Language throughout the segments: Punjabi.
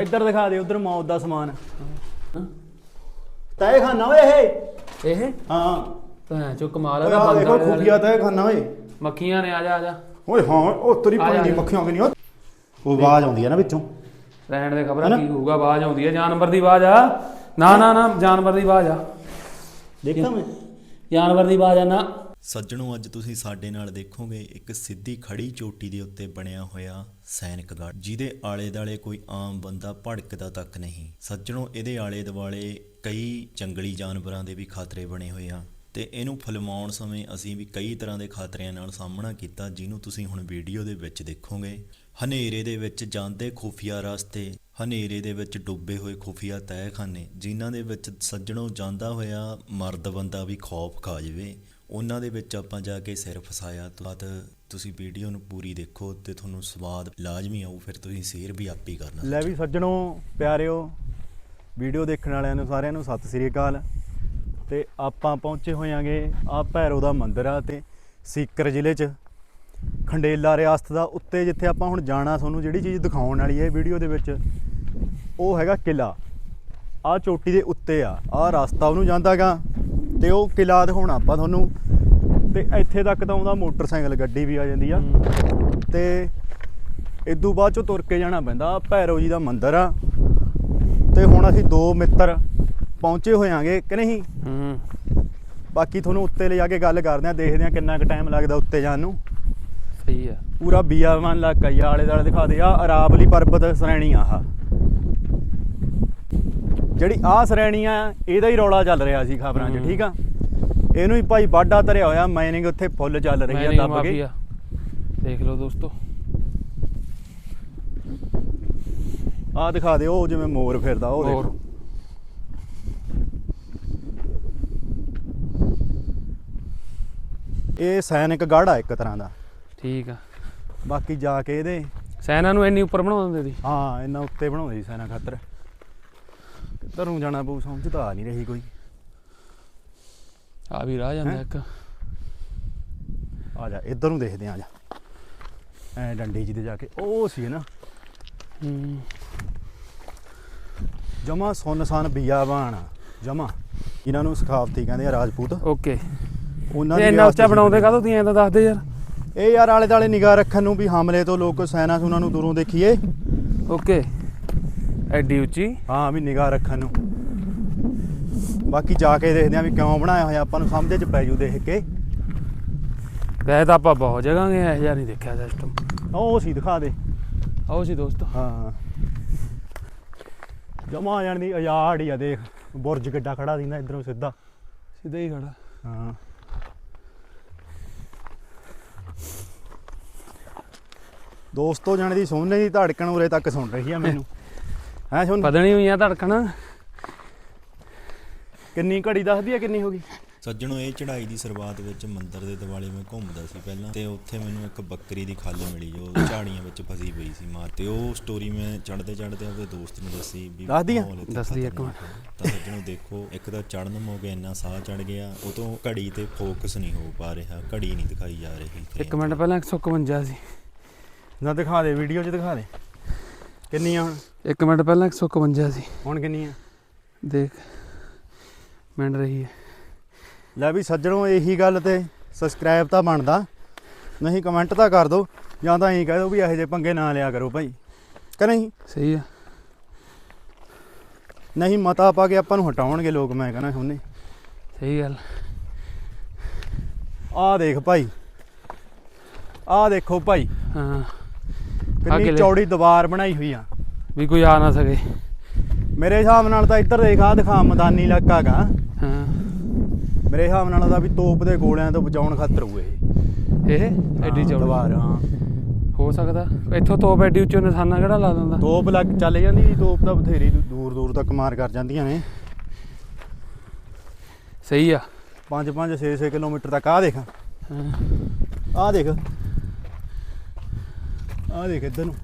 ਇੱਧਰ ਦਿਖਾ ਦੇ ਉਧਰ ਮੌਤ ਦਾ ਸਮਾਨ। ਤੈ ਖਾਨਾ ਓਏ ਇਹ? ਇਹ? ਹਾਂ। ਭੈਣ ਚੋ ਕਮਾਲ ਓਏ ਆ ਦੇਖੋ ਬੰਦ ਖੁਫੀਆ ਤੈ ਖਾਨਾ ਓਏ। ਮੱਖੀਆਂ ਨੇ ਆ ਜਾ ਆ ਜਾ। ਓਏ ਹਾਂ ਉਹ ਤੇਰੀ ਆ ਜਾ, ਜਾ। ਮੱਖੀਆਂ ਕਿ ਨਹੀਂ ਉਹ। ਆਵਾਜ਼ ਆਉਂਦੀ ਹੈ ਨਾ ਵਿੱਚੋਂ। ਰਹਿਣ ਦੇ ਖਬਰਾਂ ਕੀ ਹੋਊਗਾ ਆਵਾਜ਼ ਆਉਂਦੀ ਹੈ ਜਾਨਵਰ ਦੀ ਆਵਾਜ਼ ਆ। ਨਾ ਨਾ ਨਾ ਜਾਨਵਰ ਦੀ ਆਵਾਜ਼ ਆ। ਦੇਖਾਂ ਮੈਂ। ਜਾਨਵਰ ਦੀ ਆਵਾਜ਼ ਆ ਨਾ। ਸੱਜਣੋ, ਅੱਜ ਤੁਸੀਂ ਸਾਡੇ ਨਾਲ ਦੇਖੋਗੇ ਇੱਕ ਸਿੱਧੀ ਖੜੀ ਚੋਟੀ ਦੇ ਉੱਤੇ ਬਣਿਆ ਹੋਇਆ ਸੈਨਿਕਗੜ੍ਹ ਜਿਹਦੇ ਆਲੇ ਦਾਲੇ ਕੋਈ ਆਮ ਬੰਦਾ ਭੜਕਦਾ ਤੱਕ ਨਹੀਂ। ਸੱਜਣੋ, ਇਹਦੇ ਆਲੇ ਦੁਆਲੇ ਕਈ ਜੰਗਲੀ ਜਾਨਵਰਾਂ ਦੇ ਵੀ ਖਤਰੇ ਬਣੇ ਹੋਏ ਆ ਤੇ ਇਹਨੂੰ ਫਿਲਮਾਉਣ ਸਮੇਂ ਅਸੀਂ ਵੀ ਕਈ ਤਰ੍ਹਾਂ ਦੇ ਖਤਰਿਆਂ ਨਾਲ ਸਾਹਮਣਾ ਕੀਤਾ, ਜਿਹਨੂੰ ਤੁਸੀਂ ਹੁਣ ਵੀਡੀਓ ਦੇ ਵਿੱਚ ਦੇਖੋਗੇ। ਹਨੇਰੇ ਦੇ ਵਿੱਚ ਜਾਂਦੇ ਖੁਫੀਆ ਰਸਤੇ, ਹਨੇਰੇ ਦੇ ਵਿੱਚ ਡੁੱਬੇ ਹੋਏ ਖੁਫੀਆ ਤਹਿਖਾਨੇ, ਜਿਨ੍ਹਾਂ ਦੇ ਵਿੱਚ ਸੱਜਣੋਂ ਜਾਂਦਾ ਹੋਇਆ ਮਰਦ ਬੰਦਾ ਵੀ ਖੌਫ ਖਾ ਜਾਵੇ। ਉਹਨਾਂ ਦੇ ਵਿੱਚ ਆਪਾਂ ਜਾ ਕੇ ਸਿਰ ਫਸਾਇਆ ਤੋਂ ਤੁਸੀਂ ਵੀਡੀਓ ਨੂੰ ਪੂਰੀ ਦੇਖੋ ਤੇ ਤੁਹਾਨੂੰ ਸਵਾਦ ਲਾਜ਼ਮੀ ਆਊ, ਫਿਰ ਤੁਸੀਂ ਸ਼ੇਅਰ ਵੀ ਆਪੇ ਹੀ ਕਰਨਾ। ਲੈ ਵੀ ਸੱਜਣੋ, ਪਿਆਰਿਓ ਵੀਡੀਓ ਦੇਖਣ ਵਾਲਿਆਂ ਨੂੰ ਸਾਰਿਆਂ ਨੂੰ ਸਤਿ ਸ੍ਰੀ ਅਕਾਲ। ਤੇ ਆਪਾਂ ਪਹੁੰਚੇ ਹੋਇਆਂਗੇ ਆ ਭੈਰੋ ਦਾ ਮੰਦਿਰ ਆ ਤੇ ਸੀਕਰ ਜ਼ਿਲ੍ਹੇ 'ਚ। ਖੰਡੇਲਾ ਰਿਆਸਤ ਦਾ ਉੱਤੇ ਜਿੱਥੇ ਆਪਾਂ ਹੁਣ ਜਾਣਾ, ਤੁਹਾਨੂੰ ਜਿਹੜੀ ਚੀਜ਼ ਦਿਖਾਉਣ ਵਾਲੀ ਹੈ ਵੀਡੀਓ ਦੇ ਵਿੱਚ, ਉਹ ਹੈਗਾ ਕਿਲਾ ਆ ਚੋਟੀ ਦੇ ਉੱਤੇ ਆ ਆ ਰਸਤਾ ਉਹਨੂੰ ਜਾਂਦਾਗਾ। ਤੇ ਉਹ ਕਿਲਾ ਦਿਖਾਉਣਾ ਆਪਾਂ ਤੁਹਾਨੂੰ ਤੇ ਇੱਥੇ ਤੱਕ ਤਾਂ ਆਉਂਦਾ ਮੋਟਰਸਾਈਕਲ ਗੱਡੀ ਵੀ ਆ ਜਾਂਦੀ ਆ। ਤੇ ਇਦੋਂ ਬਾਅਦ ਚੋਂ ਤੁਰ ਕੇ ਜਾਣਾ ਪੈਂਦਾ ਭੈਰੋ ਜੀ ਦਾ ਮੰਦਿਰ ਆ। ਤੇ ਹੁਣ ਅਸੀਂ ਦੋ ਮਿੱਤਰ ਪਹੁੰਚੇ ਹੋਇਆਂਗੇ ਕਿ ਨਹੀਂ? ਹੂੰ। ਬਾਕੀ ਤੁਹਾਨੂੰ ਉੱਤੇ ਲੈ ਜਾ ਕੇ ਗੱਲ ਕਰਦੇ ਆ ਦੇਖਦੇ ਆ ਕਿੰਨਾ ਕੁ ਟਾਈਮ ਲੱਗਦਾ ਉੱਤੇ ਜਾਣ ਨੂੰ। ਸਹੀ ਆ। ਪੂਰਾ ਬੀਆਵਾਨ ਇਲਾਕਾ ਆ, ਆਲੇ ਦਾਲੇ ਦਿਖਾ ਦੇ ਆ ਅਰਾਵਲੀ ਪਰਬਤ ਸ਼੍ਰੇਣੀ ਆ ਆਹ। ਜਿਹੜੀ ਆ ਸ਼੍ਰੇਣੀ ਆ ਇਹਦਾ ਹੀ ਰੌਲਾ ਚੱਲ ਰਿਹਾ ਸੀ ਖਬਰਾਂ 'ਚ। ਠੀਕ ਆ? ਇਹਨੂੰ ਹੀ ਭਾਈ ਬਾਡਾ ਧਰਿਆ ਹੋਇਆ ਮਾਈਨਿੰਗ ਉੱਥੇ ਫੁੱਲ ਚੱਲ ਰਹੀ ਆ ਦੱਬ ਕੇ। ਦੇਖ ਲਓ ਦੋਸਤੋ। ਆ ਦਿਖਾ ਦੇ ਉਹ ਜਿਵੇਂ ਮੋਰ ਫਿਰਦਾ ਉਹ ਦੇਖੋ। ਇਹ ਸੈਨਿਕ ਗੜ੍ਹ ਆ ਇੱਕ ਤਰ੍ਹਾਂ ਦਾ। ਠੀਕ ਆ। ਬਾਕੀ ਜਾ ਕੇ ਇਹਦੇ ਸੈਨਾ ਨੂੰ ਇੰਨੀ ਉੱਪਰ ਬਣਾ ਦਿੰਦੇ ਸੀ? ਹਾਂ ਇਹਨਾਂ ਉੱਤੇ ਬਣਾਉਂਦੇ ਸੀ ਸੈਨਾ ਖਾਤਰ। ਕਿੱਧਰ ਨੂੰ ਜਾਣਾ ਪਊ ਸਮਝ ਤਾਂ ਆ ਨਹੀਂ ਰਹੀ ਕੋਈ। ਆ ਵੀ ਰਾਹ ਜਾਂਦਾ? ਇੱਕ। ਆ ਜਾ ਇੱਧਰ ਨੂੰ ਦੇਖਦੇ ਆ ਜਾ। ਐ ਡੰਡੀ ਜੀ ਤੇ ਜਾ ਕੇ ਉਹ ਸੀ ਨਾ। ਜਮਾ ਸੁੰਨਸਾਨ ਬਿਆਬਾਨ ਜਮਾ। ਇਹਨਾਂ ਨੂੰ ਸਖਾਵਤੀ ਕਹਿੰਦੇ ਆ ਰਾਜਪੂਤ। ਓਕੇ। ਉਹਨਾਂ ਦੀ ਵਿਰਾਸਤ ਉੱਚਾ। ਬਣਾਉਂਦੇ ਕਾਹਤੋਂ ਤੀ ਐਂ ਤਾਂ ਦੱਸ ਦੇ ਯਾਰ। ਇਹ ਯਾਰ ਆਲੇ ਦਾਲੇ ਨਿਗਾਹ ਰੱਖਣ ਨੂੰ ਵੀ ਹਮਲੇ ਤੋਂ ਲੋਕ ਸੈਨਾ ਸੁਨਾ ਨੂੰ ਦੂਰੋਂ ਦੇਖੀਏ। ਓਕੇ। ਐਡੀ ਉੱਚੀ? ਹਾਂ ਵੀ ਨਿਗਾਹ ਰੱਖਣ ਨੂੰ। ਬਾਕੀ ਜਾ ਕੇ ਦੇਖਦੇ ਆ ਵੀ ਕਿਉਂ ਬਣਾਇਆ ਹੋਇਆ ਆਪਾਂ ਨੂੰ ਸਮਝ 'ਚ ਪੈ ਜੂ ਦੇਖ ਕੇ। ਗਏ ਤਾਂ ਆਪਾਂ ਬਹੁਤ ਜਗ੍ਹਾ ਗਏ ਇਹ ਯਾਰ ਨਹੀਂ ਦੇਖਿਆ ਸਿਸਟਮ ਉਹ ਸੀ ਦਿਖਾ ਦੇ। ਆਓ ਸੀ ਦੋਸਤੋ। ਹਾਂ। ਜਮਾ ਜਾਣ ਦੀ ਆਜ਼ਾਦ ਹੀ ਆ ਦੇਖ। ਬੁਰਜ ਕਿੱਡਾ ਖੜਾ ਦਿੰਦਾ ਇਧਰੋਂ ਸਿੱਧਾ। ਸਿੱਧਾ ਹੀ ਖੜਾ। ਹਾਂ। ਦੋਸਤੋ ਜਾਣੇ ਦੀ ਸੋਨੇ ਦੀ ਧੜਕਣ ਉਰੇ ਤੱਕ ਸੁਣ ਰਹੀ ਆ ਮੈਨੂੰ। ਹੈ ਸੁਣ ਪਦਣੀ ਹੋਈਆਂ ਧੜਕਣ। ਕਿੰਨੀ ਘੜੀ ਦੱਸਦੀ ਆ ਕਿੰਨੀ ਹੋ ਗਈ? ਸੱਜਣੋ ਇਹ ਚੜ੍ਹਾਈ ਦੀ ਸ਼ੁਰੂਆਤ ਵਿੱਚ ਮੰਦਿਰ ਦੇ ਦਿਵਾਲੇ ਮੈਂ ਘੁੰਮਦਾ ਸੀ ਪਹਿਲਾਂ ਤੇ ਉੱਥੇ ਮੈਨੂੰ ਇੱਕ ਬੱਕਰੀ ਦੀ ਖੱਲ ਮਿਲੀ ਜੋ ਝਾੜੀਆਂ ਵਿੱਚ ਫਸੀ ਪਈ ਸੀ ਮਾਰ ਤੇ ਉਹ ਸਟੋਰੀ ਮੈਂ ਚੜ੍ਹਦੇ ਚੜ੍ਹਦੇ ਆਪਣੇ ਦੋਸਤ ਨੂੰ ਦੱਸੀ ਵੀ ਦੱਸਦੀ ਆ? ਦੱਸਦੀ ਇੱਕ ਹੈ। ਤਾਂ ਸੱਜਣੋ ਦੇਖੋ ਇੱਕ ਤਾਂ ਚੜ੍ਹਨ ਮੌਕੇ ਇੰਨਾ ਸਾਹ ਚੜ ਗਿਆ ਉਹ ਤੋਂ ਘੜੀ ਤੇ ਫੋਕਸ ਨਹੀਂ ਹੋ ਪਾ ਰਿਹਾ ਘੜੀ ਨਹੀਂ ਦਿਖਾਈ ਜਾ ਰਹੀ ਇੱਕ ਮਿੰਟ ਪਹਿਲਾਂ 151 ਸੀ ਨਾ ਦਿਖਾ ਦੇ ਵੀਡੀਓ 'ਚ ਦਿਖਾ ਦੇ। ਕਿੰਨੀ ਆ ਹੁਣ? ਇੱਕ ਮਿੰਟ ਪਹਿਲਾਂ 151 ਸੀ ਹੁਣ ਕਿੰਨੀ ਆ ਦੇਖ ਮਿੰਟ ਰਹੀ ਹੈ। ਲੈ ਵੀ ਸੱਜਣੋ ਇਹੀ ਗੱਲ ਤੇ ਸਬਸਕ੍ਰਾਈਬ ਤਾਂ ਬਣਦਾ। ਨਹੀਂ ਕਮੈਂਟ ਤਾਂ ਕਰ ਦਿਓ ਜਾਂ ਤਾਂ ਐਂ ਕਹਿ ਦਿਓ ਵੀ ਇਹੋ ਜਿਹੇ ਪੰਗੇ ਨਾ ਲਿਆ ਕਰੋ ਭਾਈ। ਕਿ ਨਹੀਂ? ਸਹੀ ਆ। ਨਹੀਂ ਮਤਾ ਪਾ ਕੇ ਆਪਾਂ ਨੂੰ ਹਟਾਉਣਗੇ ਲੋਕ ਮੈਂ ਕਹਿੰਦਾ ਹੁਣੇ ਸਹੀ ਗੱਲ। ਆਹ ਦੇਖ ਭਾਈ। ਆਹ ਦੇਖੋ ਭਾਈ। ਹਾਂ। ਕਿੰਨੀ। ਚੌੜੀ ਦੀਵਾਰ ਬਣਾਈ ਹੋਈ ਆ। ਵੀ ਕੋਈ ਆ ਨਾ ਸਕੇ। ਮੇਰੇ ਹਿਸਾਬ ਨਾਲ ਤਾਂ ਇੱਧਰ ਦੇਖ ਆਹ ਦਿਖਾ ਮੈਦਾਨੀ ਇਲਾਕਾ ਗਾ ਹਾਂ। ਮੇਰੇ ਹਿਸਾਬ ਨਾਲ ਤਾਂ ਵੀ ਤੋਪ ਦੇ ਗੋਲਿਆਂ ਤੋਂ ਬਚਾਉਣ ਖਾਤਰ ਹੋਏ ਇਹ। ਇਹ? ਐਡੀ ਚੌੜੀ। ਦੀਵਾਰ ਹਾਂ। ਹੋ ਸਕਦਾ। ਇੱਥੋਂ ਤੋਪ ਐਡੀ ਉੱਚੀ ਨਿਸ਼ਾਨਾ ਕਿਹੜਾ ਲਾ ਦਿੰਦਾ? ਤੋਪ ਲੱਗ ਚੱਲ ਜਾਂਦੀ ਜੀ ਤੋਪ ਤਾਂ ਬਥੇਰੀ ਦੂਰ ਦੂਰ ਤੱਕ ਮਾਰ ਕਰ ਜਾਂਦੀਆਂ ਨੇ। ਸਹੀ ਆ। 5 5 6 6 ਕਿਲੋਮੀਟਰ ਤੱਕ ਆ ਦੇਖ। ਹਾਂ। ਆ ਦੇਖ। ਆ ਦੇਖ ਇੱਧਰ ਨੂੰ।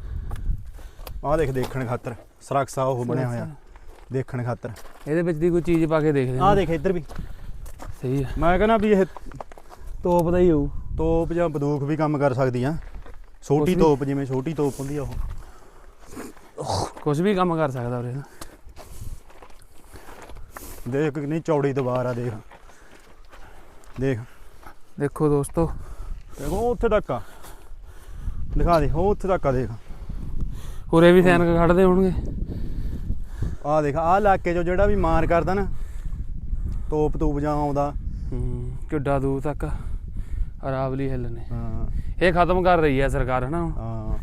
ਆ ਦੇਖ ਦੇਖਣ ਖਾਤਰ ਸਰਕਸਾ ਉਹ ਬਣਿਆ ਹੋਇਆ। ਦੇਖਣ ਖਾਤਰ। ਇਹਦੇ ਵਿੱਚ ਦੀ ਕੋਈ ਚੀਜ਼ ਪਾ ਕੇ ਦੇਖਦੇ ਆ ਹਾਂ। ਦੇਖ ਇੱਧਰ ਵੀ। ਸਹੀ ਆ। ਮੈਂ ਕਹਿੰਦਾ ਵੀ ਇਹ ਤੋਪ ਦਾ ਹੀ ਹੋਊ। ਤੋਪ ਜਾਂ ਬੰਦੂਕ ਵੀ ਕੰਮ ਕਰ ਸਕਦੀ ਆ। ਛੋਟੀ। ਤੋਪ ਜਿਵੇਂ ਛੋਟੀ ਤੋਪ ਹੁੰਦੀ ਆ ਉਹ। ਕੁਝ ਵੀ ਕੰਮ ਕਰ ਸਕਦਾ ਉਰੇ ਦੇਖ ਕਿੰਨੀ ਚੌੜੀ ਦੀਵਾਰ ਆ ਦੇਖ। ਦੇਖ। ਦੇਖੋ ਦੋਸਤੋ। ਦੇਖੋ ਉੱਥੇ ਤੱਕ ਆ। ਦਿਖਾ ਦੇ ਉਹ ਉੱਥੇ ਤੱਕ ਆ ਦੇਖ। ਉਰੇ ਵੀ ਸੈਨਿਕ ਖੜਦੇ ਹੋਣਗੇ। ਆ ਦੇਖ ਆ ਇਲਾਕੇ 'ਚੋਂ ਜਿਹੜਾ ਵੀ ਮਾਰ ਕਰਦਾ ਨਾ ਤੋਪ ਤੂਪ ਜਾਂ ਆਉਂਦਾ। ਹੂੰ ਕਿੱਡਾ ਦੂਰ ਤੱਕ ਅਰਾਵਲੀ ਹਿੱਲ ਨੇ। ਹਾਂ। ਇਹ ਖਤਮ ਕਰ ਰਹੀ ਹੈ ਸਰਕਾਰ ਹਨਾ। ਹਾਂ।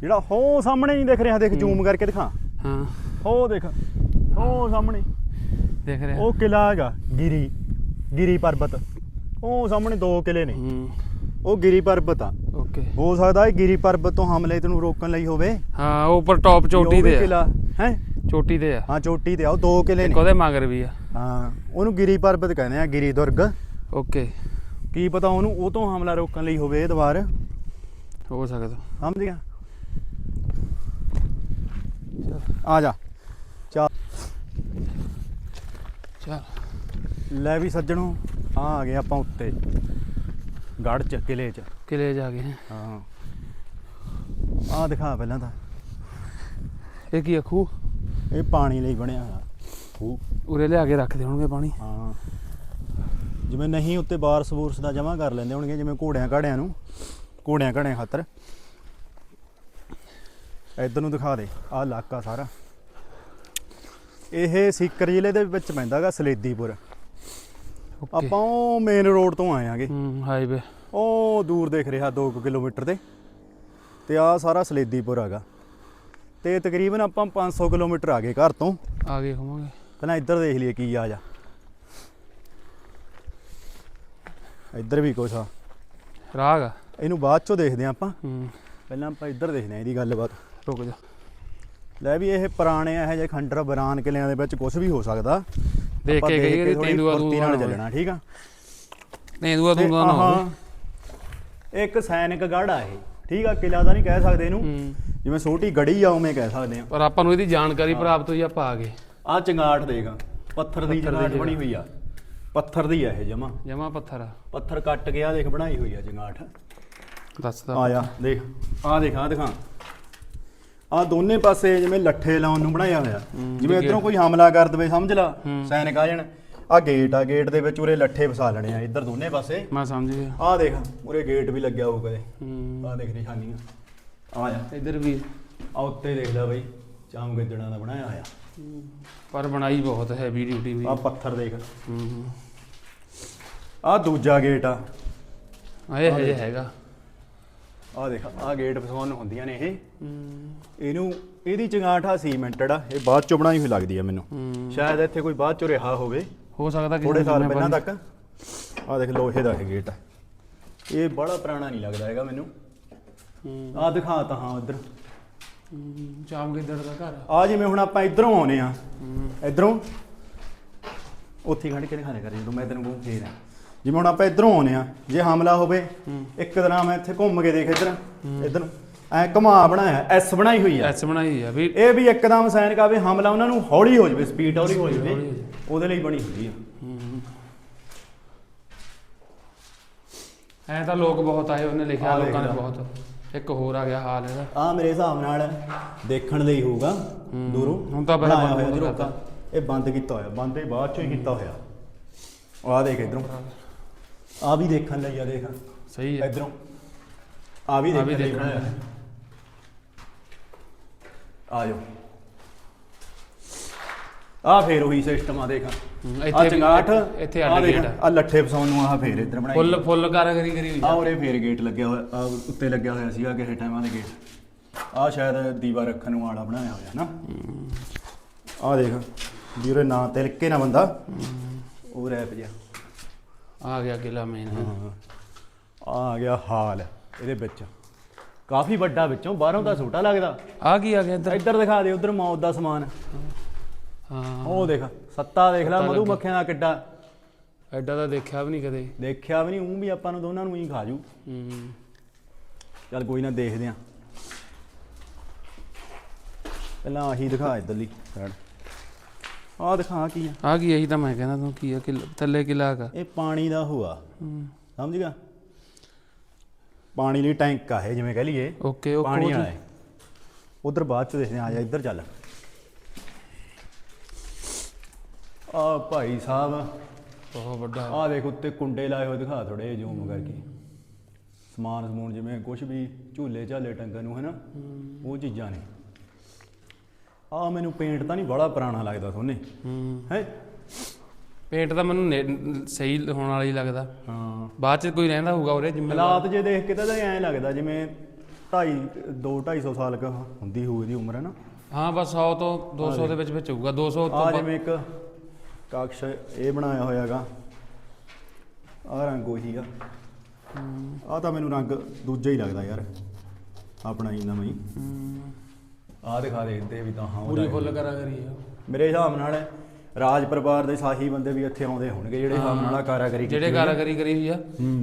ਜਿਹੜਾ ਹੋ ਸਾਹਮਣੇ ਨਹੀਂ ਦਿਖ ਰਿਹਾ ਦੇਖ ਜ਼ੂਮ ਕਰਕੇ ਦਿਖਾ। ਹਾਂ। ਹੋ ਦੇਖ ਉਹ ਸਾਹਮਣੇ। ਦੇਖ ਰਿਹਾ। ਉਹ ਕਿਲਾ ਹੈਗਾ ਗਿਰੀ ਗਿਰੀ ਪਰਬਤ। ਉਹ ਸਾਹਮਣੇ ਦੋ ਕਿਲੇ ਨੇ। ਹੂੰ। ਉਹ ਗਿਰੀ ਪਰਬਤ ਆ। ਓਕੇ। ਹੋ ਸਕਦਾ ਇਹ ਗਿਰੀ ਪਰਬਤ ਤੋਂ ਹਮਲੇ ਤੈਨੂੰ ਰੋਕਣ ਲਈ ਹੋਵੇ। ਹਾਂ ਉਹ ਉੱਪਰ ਟੌਪ ਚੋਟੀ ਤੇ ਆ। ਕਿਲਾ ਹੈ? ਚੋਟੀ ਤੇ ਆ। ਹਾਂ ਚੋਟੀ ਤੇ ਆ ਉਹ ਦੋ ਕਿਲੇ ਨੇ। ਉਹਦੇ ਮਗਰ ਵੀ ਆ। ਹਾਂ ਉਹਨੂੰ ਗਿਰੀ ਪਰਬਤ ਕਹਿੰਦੇ ਆ ਗਿਰੀ ਦੁਰਗ। ਓਕੇ। ਕੀ ਪਤਾ ਉਹਨੂੰ ਉਹ ਤੋਂ ਹਮਲਾ ਰੋਕਣ ਲਈ ਹੋਵੇ ਇਹ ਦੀਵਾਰ ਹੋ ਸਕਦਾ। ਸਮਝ ਗਿਆ? ਆ ਜਾ। ਚਾ ਚਲ ਲੈ ਵੀ ਸੱਜਣੋ ਆ ਆ ਗਏ ਆਪਾਂ ਉੱਤੇ। ਗੜ ਚ ਕਿਲੇ ਚ। ਕਿਲੇ ਜਾ ਕੇ ਹਾਂ। ਆ ਦਿਖਾ ਪਹਿਲਾਂ ਤਾਂ। ਇਹ ਕੀ ਅਖੂ ਇਹ ਪਾਣੀ ਲਈ ਬਣਿਆ ਹੋਇਆ। ਖੂਹ। ਉਰੇ ਲਿਆ ਕੇ ਰੱਖਦੇ ਹੋਣਗੇ ਪਾਣੀ। ਹਾਂ। ਜਿਵੇਂ ਨਹੀਂ ਉੱਤੇ ਬਾਰਸ ਬੂਰਸ ਦਾ ਜਮਾ ਕਰ ਲੈਂਦੇ ਹੋਣਗੇ ਜਿਵੇਂ ਘੋੜਿਆਂ ਘਾੜਿਆਂ ਨੂੰ। ਘੋੜਿਆਂ ਘਾੜਿਆਂ ਖਾਤਰ। ਇੱਧਰ ਨੂੰ ਦਿਖਾ ਦੇ ਆਹ ਇਲਾਕਾ ਸਾਰਾ। ਇਹ ਸੀਕਰ ਜ਼ਿਲ੍ਹੇ ਦੇ ਵਿੱਚ ਪੈਂਦਾਗਾ ਸਲੇਦੀਪੁਰ। ਆਪਾਂ ਉਹ ਮੇਨ ਰੋਡ ਤੋਂ ਆਏ ਆਂਗੇ। ਹੂੰ ਹਾਈਵੇ ਉਹ ਦੂਰ ਦੇਖ ਰਿਹਾ 2 ਕਿਲੋਮੀਟਰ ਤੇ। ਤੇ ਆਹ ਸਾਰਾ ਸਲੇਦੀਪੁਰ ਹੈਗਾ। ਤੇ ਤਕਰੀਬਨ ਆਪਾਂ 500 ਕਿਲੋਮੀਟਰ ਆ ਗਏ ਘਰ ਤੋਂ। ਆ ਗਏ ਹੋਵਾਂਗੇ। ਪਹਿਲਾਂ ਇੱਧਰ ਦੇਖ ਲਈਏ ਕੀ ਆ ਜਾ। ਇੱਧਰ ਵੀ ਕੁਛ ਆ। ਰਾਗ ਆ। ਇਹਨੂੰ ਬਾਅਦ ਚੋਂ ਦੇਖਦੇ ਹਾਂ ਆਪਾਂ। ਹੂੰ। ਪਹਿਲਾਂ ਆਪਾਂ ਇੱਧਰ ਦੇਖਦੇ ਹਾਂ ਇਹਦੀ ਗੱਲਬਾਤ। ਰੁਕ ਜਾ। ਲੈ ਵੀ ਇਹ ਪੁਰਾਣੇ ਇਹੋ ਜਿਹੇ ਖੰਡਰ ਬਰਾਨ ਕਿਲਿਆਂ ਦੇ ਵਿੱਚ ਕੁਝ ਵੀ ਹੋ ਸਕਦਾ। ਦੇਖ ਕੇ ਗਈ ਇਹਦੀ ਤੇਂਦੂਆ ਦੂਆ ਨਾਲ ਨਾ ਚੱਲਣਾ ਠੀਕ ਆ? ਤੇਂਦੂਆ ਦੂਆ ਨਾ ਹੋਵੇ ਇੱਕ ਸੈਨਿਕ ਗੜ੍ਹ ਆ ਇਹ ਠੀਕ ਆ? ਕਿਲਾ ਤਾਂ ਨਹੀਂ ਕਹਿ ਸਕਦੇ ਇਹਨੂੰ। ਜਿਵੇਂ ਛੋਟੀ ਗੜੀ ਆ ਉਵੇਂ ਕਹਿ ਸਕਦੇ ਆ। ਪਰ ਆਪਾਂ ਨੂੰ ਇਹਦੀ ਜਾਣਕਾਰੀ ਪ੍ਰਾਪਤ ਹੋਈ ਆਪਾਂ ਆ ਗਏ। ਆ ਚੰਗਾਠ ਦੇਖ ਪੱਥਰ ਦੀ ਦੀ ਚੰਗਾਠ। ਬਣੀ ਹੋਈ ਆ। ਪੱਥਰ ਦੀ ਆ ਇਹ ਜਮਾ। ਜਮਾ ਪੱਥਰ ਆ। ਪੱਥਰ ਕੱਟ ਕੇ ਆ ਦੇਖ ਬਣਾਈ ਹੋਈ ਆ ਚੰਗਾਠ ਦੱਸਦਾ। ਆ ਜਾ ਦੇਖ। ਆ ਦੇਖ ਆ ਦਿਖਾ। ਆ ਦੋਨੇ ਪਾਸੇ ਜਿਵੇਂ ਲੱਠੇ ਲਾਉਣ ਨੂੰ ਬਣਾਇਆ ਹੋਇਆ। ਹੂੰ, ਜਿਵੇਂ ਵੀ ਇਧਰੋਂ ਕੋਈ ਹਮਲਾ ਕਰ ਦਵੇ ਸਮਝ ਲਾ ਹੂੰ। ਸੈਨਿਕ ਆ ਜਾਣ। ਆ ਗੇਟ ਆ ਗੇਟ ਦੇ ਵਿੱਚ ਉਰੇ ਲੱਠੇ ਵਸਾ ਲੈਣੇ ਆ ਇੱਧਰ ਦੋਨੇ ਪਾਸੇ। ਮੈਂ ਸਮਝ ਗਿਆ। ਆ ਦੇਖ ਉਰੇ ਗੇਟ ਵੀ ਲੱਗਿਆ ਹੋਊਗਾ ਇਹ। ਹੂੰ। ਆ ਦੇਖ ਨਿਸ਼ਾਨੀਆਂ ਆ। ਜਾ। ਇਧਰ ਵੀ। ਆ ਉੱਤੇ ਦੇਖ ਲੈ ਬਈ ਚਾਮ ਗਿੱਦੜਾਂ ਦਾ ਬਣਾਇਆ ਹੋਇਆ। ਪਰ ਬਣਾਈ ਬਹੁਤ ਹੈਵੀ ਡਿਊਟੀ ਵੀ। ਆ ਪੱਥਰ ਦੇਖ। ਹੂੰ। ਆ ਦੂਜਾ ਗੇਟ ਆ। ਆ ਇਹ ਹਜੇ ਹੈਗਾ। ਆ ਦੇਖ ਆ ਗੇਟ ਫਸਾਉਣ ਨੂੰ ਹੁੰਦੀਆਂ ਨੇ ਇਹ। ਇਹਨੂੰ ਇਹਦੀ ਚੰਗਾਠ ਆ ਸੀਮੈਂਟਡ ਆ ਇਹ ਬਾਅਦ ਚੋਂ ਬਣਾਈ ਹੋਈ ਲੱਗਦੀ ਆ ਮੈਨੂੰ। ਸ਼ਾਇਦ ਇੱਥੇ ਕੋਈ ਬਾਅਦ ਚੋਂ ਰਿਹਾ ਹੋਵੇ। ਹੋ ਸਕਦਾ ਕਿਸੇ ਥੋੜੇ ਸਾਲ ਪਹਿਲਾਂ ਤੱਕ। ਆ ਦੇਖ ਲੋਹੇ ਦਾ ਇਹ ਗੇਟ ਆ। ਇਹ ਬੜਾ ਪੁਰਾਣਾ ਨਹੀਂ ਲੱਗਦਾ ਹੈਗਾ ਮੈਨੂੰ। ਆ ਦਿਖਾ ਤਾਂ ਹਾਂ ਉਧਰ। ਹੂੰ, ਚਾਮ ਗਿੱਦੜ ਦਾ ਘਰ ਆ। ਜਿਵੇਂ ਹੁਣ ਆਪਾਂ ਇਧਰੋਂ ਆਉਨੇ ਆ। ਇਧਰੋਂ। ਉੱਥੇ ਖੜ ਕੇ ਦਿਖਾਣੇ ਕਰ ਜਦੋਂ ਮੈਂ ਤੈਨੂੰ ਕਹੂੰ ਫੇਰ ਆ। ਜਿਵੇਂ ਹੁਣ ਆਪਾਂ ਇਧਰੋਂ ਆਉਨੇ ਆ ਜੇ ਹਮਲਾ ਹੋਵੇ ਹੂੰ। ਇੱਕ ਦਿਨ ਮੈਂ ਇੱਥੇ ਘੁੰਮ ਕੇ ਦੇਖ ਇਧਰ ਇਧਰ ਐ ਘੁਮਾ ਬਣਾਇਆ ਐਸ ਬਣਾਈ ਹੋਈ ਆ। ਐਸ ਬਣਾਈ ਆ ਵੀ ਇਹ ਵੀ ਇੱਕਦਮ ਸੈਨਿਕ ਆਵੇ ਹਮਲਾ ਉਹਨਾਂ ਨੂੰ ਹੌਲੀ ਹੋ ਜਾਵੇ ਸਪੀਡ ਹੌਲੀ ਹੋ ਜਾਵੇ ਹੋ। ਉਹਦੇ ਲਈ ਬਣੀ ਹੁੰਦੀ ਆ। ਹੂੰ। ਐ ਤਾਂ ਲੋਕ ਬਹੁਤ ਆਏ ਉਹਨੇ ਲਿਖਿਆ ਆ ਲੋਕਾਂ ਨੇ। ਬਹੁਤ। ਇੱਕ ਹੋਰ ਆ ਗਿਆ ਹਾਲ ਇਹਦਾ। ਆ ਮੇਰੇ ਹਿਸਾਬ ਨਾਲ ਦੇਖਣ ਲਈ ਹੋਊਗਾ ਹੂੰ। ਦੂਰੋਂ। ਹੁਣ ਤਾਂ ਪਹਿਲਾਂ ਬਣਾਇਆ ਬੰਦ ਹੋਇਆ। ਇਹ ਬੰਦ ਕੀਤਾ ਹੋਇਆ ਬੰਦ ਇਹ ਬਾਅਦ ਚੋਂ ਹੀ ਕੀਤਾ ਹੋਇਆ। ਆ ਦੇਖ ਇਧਰੋਂ। ਆ ਵੀ ਦੇਖਣ ਲਈ ਆ ਦੇਖ। ਸਹੀ ਹੈ। ਇਧਰੋਂ। ਆ ਵੀ ਆਹ ਵੀ ਦੇਖਣ ਲਈ ਦੇਖਣ ਬਣਾਇਆ ਲਈ। ਆ ਜਾਓ। ਆ ਫੇਰ ਉਹੀ ਸਿਸਟਮ ਆ ਦੇਖ। ਆ ਇੱਥੇ ਵੀ- ਚੰਗਾਠ। ਇੱਥੇ ਆਹ ਅੱਡ ਗੇਟ ਆ। ਆ ਲੱਠੇ ਫਸਾਉਣ ਨੂੰ ਆ ਫੇਰ ਇੱਧਰ ਬਣਾਈ। ਫੁੱਲ ਫੁੱਲ ਕਾਰਾਗਰੀ ਕਰੀ ਹੋਈ ਆ। ਉਰੇ ਫੇਰ ਗੇਟ ਲੱਗਿਆ ਹੋਇਆ ਆ ਉੱਤੇ ਲੱਗਿਆ ਹੋਇਆ ਸੀਗਾ ਕਿਸੇ ਟਾਈਮਾਂ ਦੇ ਗੇਟ ਆ ਸ਼ਾਇਦ ਦੀਵਾ ਰੱਖਣ ਨੂੰ ਆਲਾ ਬਣਾਇਆ ਹੋਇਆ ਨਾ। ਆ ਦੇਖ। ਵੀ ਉਰੇ ਨਾ ਤਿਲਕੇ ਨਾ ਬੰਦਾ। ਉਹ ਰੈਪ ਜਿਹਾ ਆ ਗਿਆ ਕਿਲਾ ਮੇਨ ਆ ਆ ਗਿਆ ਹਾਲ ਇਹਦੇ ਵਿੱਚ। ਕਾਫੀ ਵੱਡਾ ਵਿੱਚੋਂ ਬਾਹਰੋਂ ਤਾਂ ਛੋਟਾ ਲੱਗਦਾ। ਆ ਕੀ ਆ ਗਿਆ ਇੱਧਰ। ਇੱਧਰ ਦਿਖਾ ਦੇ ਉਧਰ ਮੌਤ ਦਾ ਸਮਾਨ। ਹਾਂ। ਉਹ ਦੇਖ ਸੱਤਾ ਦੇਖ ਲੈ ਮਧੂ। ਮੱਖੀਆਂ ਦਾ ਕਿੱਡਾ। ਐਡਾ ਤਾਂ ਦੇਖਿਆ ਵੀ ਨਹੀਂ ਕਦੇ। ਦੇਖਿਆ ਵੀ ਨਹੀਂ ਉਹ ਵੀ ਆਪਾਂ ਨੂੰ ਦੋਨਾਂ ਨੂੰ ਹੀ ਖਾ ਜੂ ਹੂੰ। ਚੱਲ ਕੋਈ ਨਾ ਦੇਖਦੇ ਆ। ਪਹਿਲਾਂ ਆਹੀ ਦਿਖਾ ਇੱਧਰਲੀ ਸਾਈਡ ਆਹ ਦਿਖਾ ਕੀ ਆ? ਆ ਕੀ ਇਹੀ ਤਾਂ ਮੈਂ ਕਹਿੰਦਾ ਤੂੰ ਕੀ ਆ? ਕਿਲਾ ਥੱਲੇ ਕਿਲਾ ਹੈਗਾ ਇਹ ਪਾਣੀ ਦਾ ਹੋਆ। ਹੂੰ। ਸਮਝ ਗਿਆ? ਪਾਣੀ ਲਈ ਟੈਂਕ ਆ ਇਹ ਜਿਵੇਂ ਕਹ ਲਈਏ। ਓਕੇ ਉਹ ਪਾਣੀ ਵਾਲਾ ਹੈ ਉਧਰ ਬਾਅਦ ਚ ਦੇਖਦੇ ਆ ਜਾ ਇੱਧਰ ਚੱਲ। ਆ ਭਾਈ ਸਾਹਿਬ ਬਹੁਤ ਵੱਡਾ। ਆ ਦੇਖ ਉੱਤੇ ਕੁੰਡੇ ਲਾਏ ਹੋਏ ਦਿਖਾ ਥੋੜੇ ਜ਼ੂਮ ਕਰਕੇ। ਸਮਾਨ ਸਮੂਨ ਜਿਵੇਂ ਕੁਝ ਵੀ ਝੂਲੇ ਝਾਲੇ ਟੰਗਣ ਨੂੰ ਹੈ। ਨਾ ਉਹ ਚੀਜ਼ਾਂ ਨੇ। ਆ ਮੈਨੂੰ ਪੇਂਟ ਤਾਂ ਨਹੀਂ ਬੜਾ ਪੁਰਾਣਾ ਲੱਗਦਾ ਸੋਨੇ। ਹੂੰ। ਹੈ? ਪੇਂਟ ਤਾਂ ਮੈਨੂੰ ਨੇ- ਸਹੀ ਹੋਣ ਵਾਲਾ ਹੀ ਲੱਗਦਾ। ਹਾਂ। ਬਾਅਦ ਚ ਕੋਈ ਰਹਿੰਦਾ ਹੋਊਗਾ ਉਹਦੇ ਜਿੰਮੇਵਾਰ। ਹਾਲਾਤ ਜੇ ਦੇਖ ਕੇ ਤਾਂ ਐਂ ਲੱਗਦਾ ਜਿਵੇਂ 2.5 2 250 ਸਾਲ ਕ ਹੁੰਦੀ ਹੋਊ ਇਹਦੀ ਉਮਰ ਹੈ ਨਾ? ਹਾਂ ਬਸ 100 ਤੋਂ 200 ਦੇ ਵਿੱਚ ਵਿੱਚ ਹੋਊਗਾ। 200 ਤੋਂ ਆ ਵੱਧ- ਜਿਵੇਂ ਇੱਕ ਕਕਸ਼ ਇਹ ਬਣਾਇਆ ਹੋਇਆਗਾ। ਆ ਰੰਗ ਉਹੀ ਆ। ਆ ਤਾਂ ਮੈਨੂੰ ਰੰਗ ਦੂਜਾ ਹੀ ਲੱਗਦਾ ਯਾਰ। ਆਪਣਾ ਹੀ ਨਵਾਂ ਹੀ। ਹੂੰ, ਆ ਦਿਖਾ ਦੇ ਇੱਥੇ ਵੀ ਤਾਂ ਹਾਂ ਪੂਰੀ ਹੀ। ਫੁੱਲ ਕਰਾ ਕਰੀ ਆ ਮੇਰੇ ਹਿਸਾਬ ਨਾਲ ਰਾਜ ਪਰਿਵਾਰ ਦੇ ਸਾਹੀ ਬੰਦੇ ਵੀ ਇੱਥੇ ਆਉਂਦੇ ਹੋਣਗੇ ਜਿਹੜੇ ਹਿਸਾਬ ਨਾਲ ਆਹ ਕਾਰਾਗਰੀ ਜਿਹੜੇ ਕਾਰਾਗਰੀ ਕਰੀ ਹੋਈ ਆ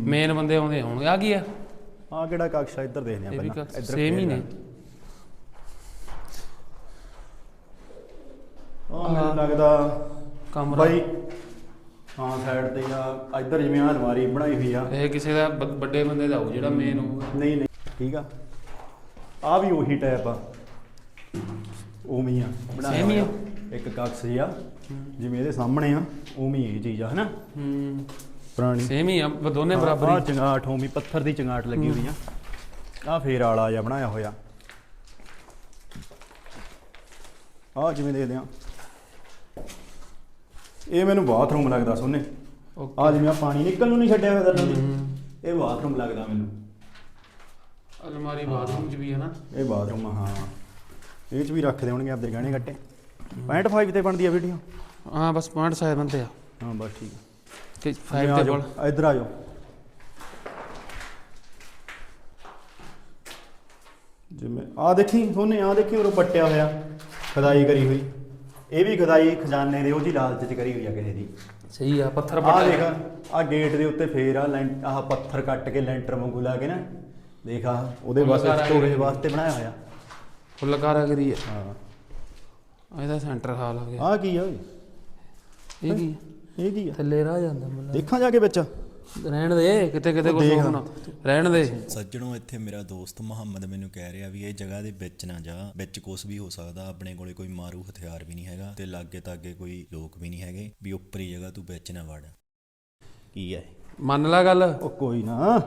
ਮੇਨ ਬੰਦੇ ਆਉਂਦੇ ਹੋਣਗੇ। ਆ ਕੀ ਆ? ਆ ਕਿਹੜਾ ਕਕਸ਼ ਇੱਧਰ ਦੇਖਦੇ ਆ ਇਹ ਵੀ ਪਹਿਲਾਂ। ਸੇਮ ਹੀ ਨੇ ਆ ਮੈਨੂੰ ਲੱਗਦਾ ਕਮਰਾ। ਬਾਈ ਹਾਂ ਸਾਈਡ ਤੇ ਆ। ਇੱਧਰ ਜਿਵੇਂ ਆ ਅਲਮਾਰੀ ਬਣਾਈ ਹੋਈ ਆ। ਇਹ ਕਿਸੇ ਦਾ ਬ- ਵੱਡੇ ਬੰਦੇ ਦਾ ਹੋਊ ਜਿਹੜਾ ਮੇਨ ਹੋਊਗਾ ਨਹੀਂ ਨਹੀਂ। ਠੀਕ ਆ। ਆ ਵੀ ਉਹੀ ਟਾਈਪ ਆ। ਉਵੇਂ ਹੀ ਆ ਬਣਾਇਆ ਹੀ ਆ? ਹੋਇਆ। ਇੱਕ ਕਕਸ ਜਿਹਾ ਜਿਵੇਂ ਇਹਦੇ ਸਾਹਮਣੇ ਆ ਉਵੇਂ ਹੀ ਇਹ ਚੀਜ਼ ਆ ਹਨਾ? ਹੂੰ। ਪੁਰਾਣੀ। ਸੇਮ ਹੀ ਆ ਬ- ਦੋਨੇ ਬਰਾਬਰ ਆ ਹੀ ਚੰਗਾਠ ਉਵੇਂ ਪੱਥਰ ਦੀ ਚੰਗਾਠ ਲੱਗੀ ਹੋਈ ਆ। ਆ ਫੇਰ ਆਲਾ ਜਿਹਾ ਬਣਾਇਆ ਹੋਇਆ। ਆ ਜਿਵੇਂ ਦੇਖਦੇ ਆ। ਇਹ ਮੈਨੂੰ ਬਾਥਰੂਮ ਲੱਗਦਾ ਸੋਨੇ। ਓਕੇ ਆ ਜਿਵੇਂ ਆ ਪਾਣੀ ਨਿਕਲ ਨੂੰ ਨਹੀਂ ਛੱਡਿਆ ਹੋਇਆ ਦਰਨਾਂ ਦੀ। ਇਹ ਬਾਥਰੂਮ ਲੱਗਦਾ ਮੈਨੂੰ। ਅਲਮਾਰੀ ਬਾਥਰੂਮ ਚ ਵੀ ਹੈ ਨਾ। ਇਹ ਬਾਥਰੂਮ ਆ, ਹਾਂ। ਇਹ ਚ ਵੀ ਰੱਖਦੇ ਹੋਣਗੇ ਆਪਦੇ ਗਹਿਣੇ ਗੱਟੇ। 65 ਤੇ ਬਣਦੀ ਆ ਵੀਡੀਓ ਹਾਂ ਬਸ ਪੁਆਇੰਟ ਸਾਇਦ ਬੰਦੇ ਆ। ਹਾਂ ਬਸ ਠੀਕ ਜਿਵੇਂ 5 ਆ ਤੇ ਜਾਓ, ਬੋਲ ਇੱਧਰ ਆ ਜਾਓ। ਜਿਵੇਂ ਆ ਦੇਖੀ ਸੋਨੇ ਆ ਦੇਖੀ ਉਹ ਪੱਟਿਆ ਹੋਇਆ ਖਦਾਈ ਕਰੀ ਹੋਈ। ਇਹ ਵੀ ਖਦਾਈ ਖਜ਼ਾਨੇ ਦੇ ਉਹ ਜੀ ਲਾਲਚ ਚ ਕਰੀ ਹੋਈ ਆ ਕਿਸੇ ਦੀ। ਸਹੀ ਆ ਪੱਥਰ ਆ ਦੇਖ ਆ ਗੇਟ ਦੇ ਉੱਤੇ ਫੇਰ ਆ ਆਹ ਪੱਥਰ ਕੱਟ ਕੇ ਲੈਂਟਰ ਵਾਂਗੂ ਲਾ ਕੇ ਨਾ ਦੇਖ ਆ ਉਹਦੇ ਉਹ ਵਾਸਤੇ ਸਟੋਰੇਜ। ਵਾਸਤੇ ਬਣਾਇਆ ਹੋਇਆ। ਫੁੱਲ ਕਾਰਾਗਰੀ ਆ ਹਾਂ। ਇਹਦਾ ਸੈਂਟਰ ਹਾਲ ਆ ਗਿਆ। ਆ ਕੀ ਆ ਓਏ? ਇਹ ਕੀ? ਇਹ ਕੀ ਆ? ਥੱਲੇ ਰਹਿ ਜਾਂਦਾ ਮਤਲਬ ਦੇਖਾਂ ਜਾ ਕੇ ਵਿੱਚ। ਰਹਿਣ ਦੇ ਕਿਤੇ ਕਿਤੇ ਕੁਝ। ਹੋਣਾ। ਰਹਿਣ ਦੇ। ਸੱਜਣੋ ਇੱਥੇ ਮੇਰਾ ਦੋਸਤ ਮੁਹੰਮਦ ਮੈਨੂੰ ਕਹਿ ਰਿਹਾ ਵੀ ਇਹ ਜਗ੍ਹਾ ਦੇ ਵਿੱਚ ਨਾ ਜਾ। ਵਿੱਚ ਕੁਛ ਵੀ ਹੋ ਸਕਦਾ ਆਪਣੇ ਕੋਲੇ ਕੋਈ ਮਾਰੂ ਹਥਿਆਰ ਵੀ ਨਹੀਂ ਹੈਗਾ ਤੇ ਲਾਗੇ ਤਾਗੇ ਕੋਈ ਲੋਕ ਵੀ ਨਹੀਂ ਹੈਗੇ। ਵੀ ਉੱਪਰੀ ਜਗ੍ਹਾ ਤੂੰ ਵਿੱਚ ਨਾ ਵੜ। ਕੀ ਹੈ ਮੰਨ ਲੈ ਗੱਲ? ਉਹ ਕੋਈ ਨਾ।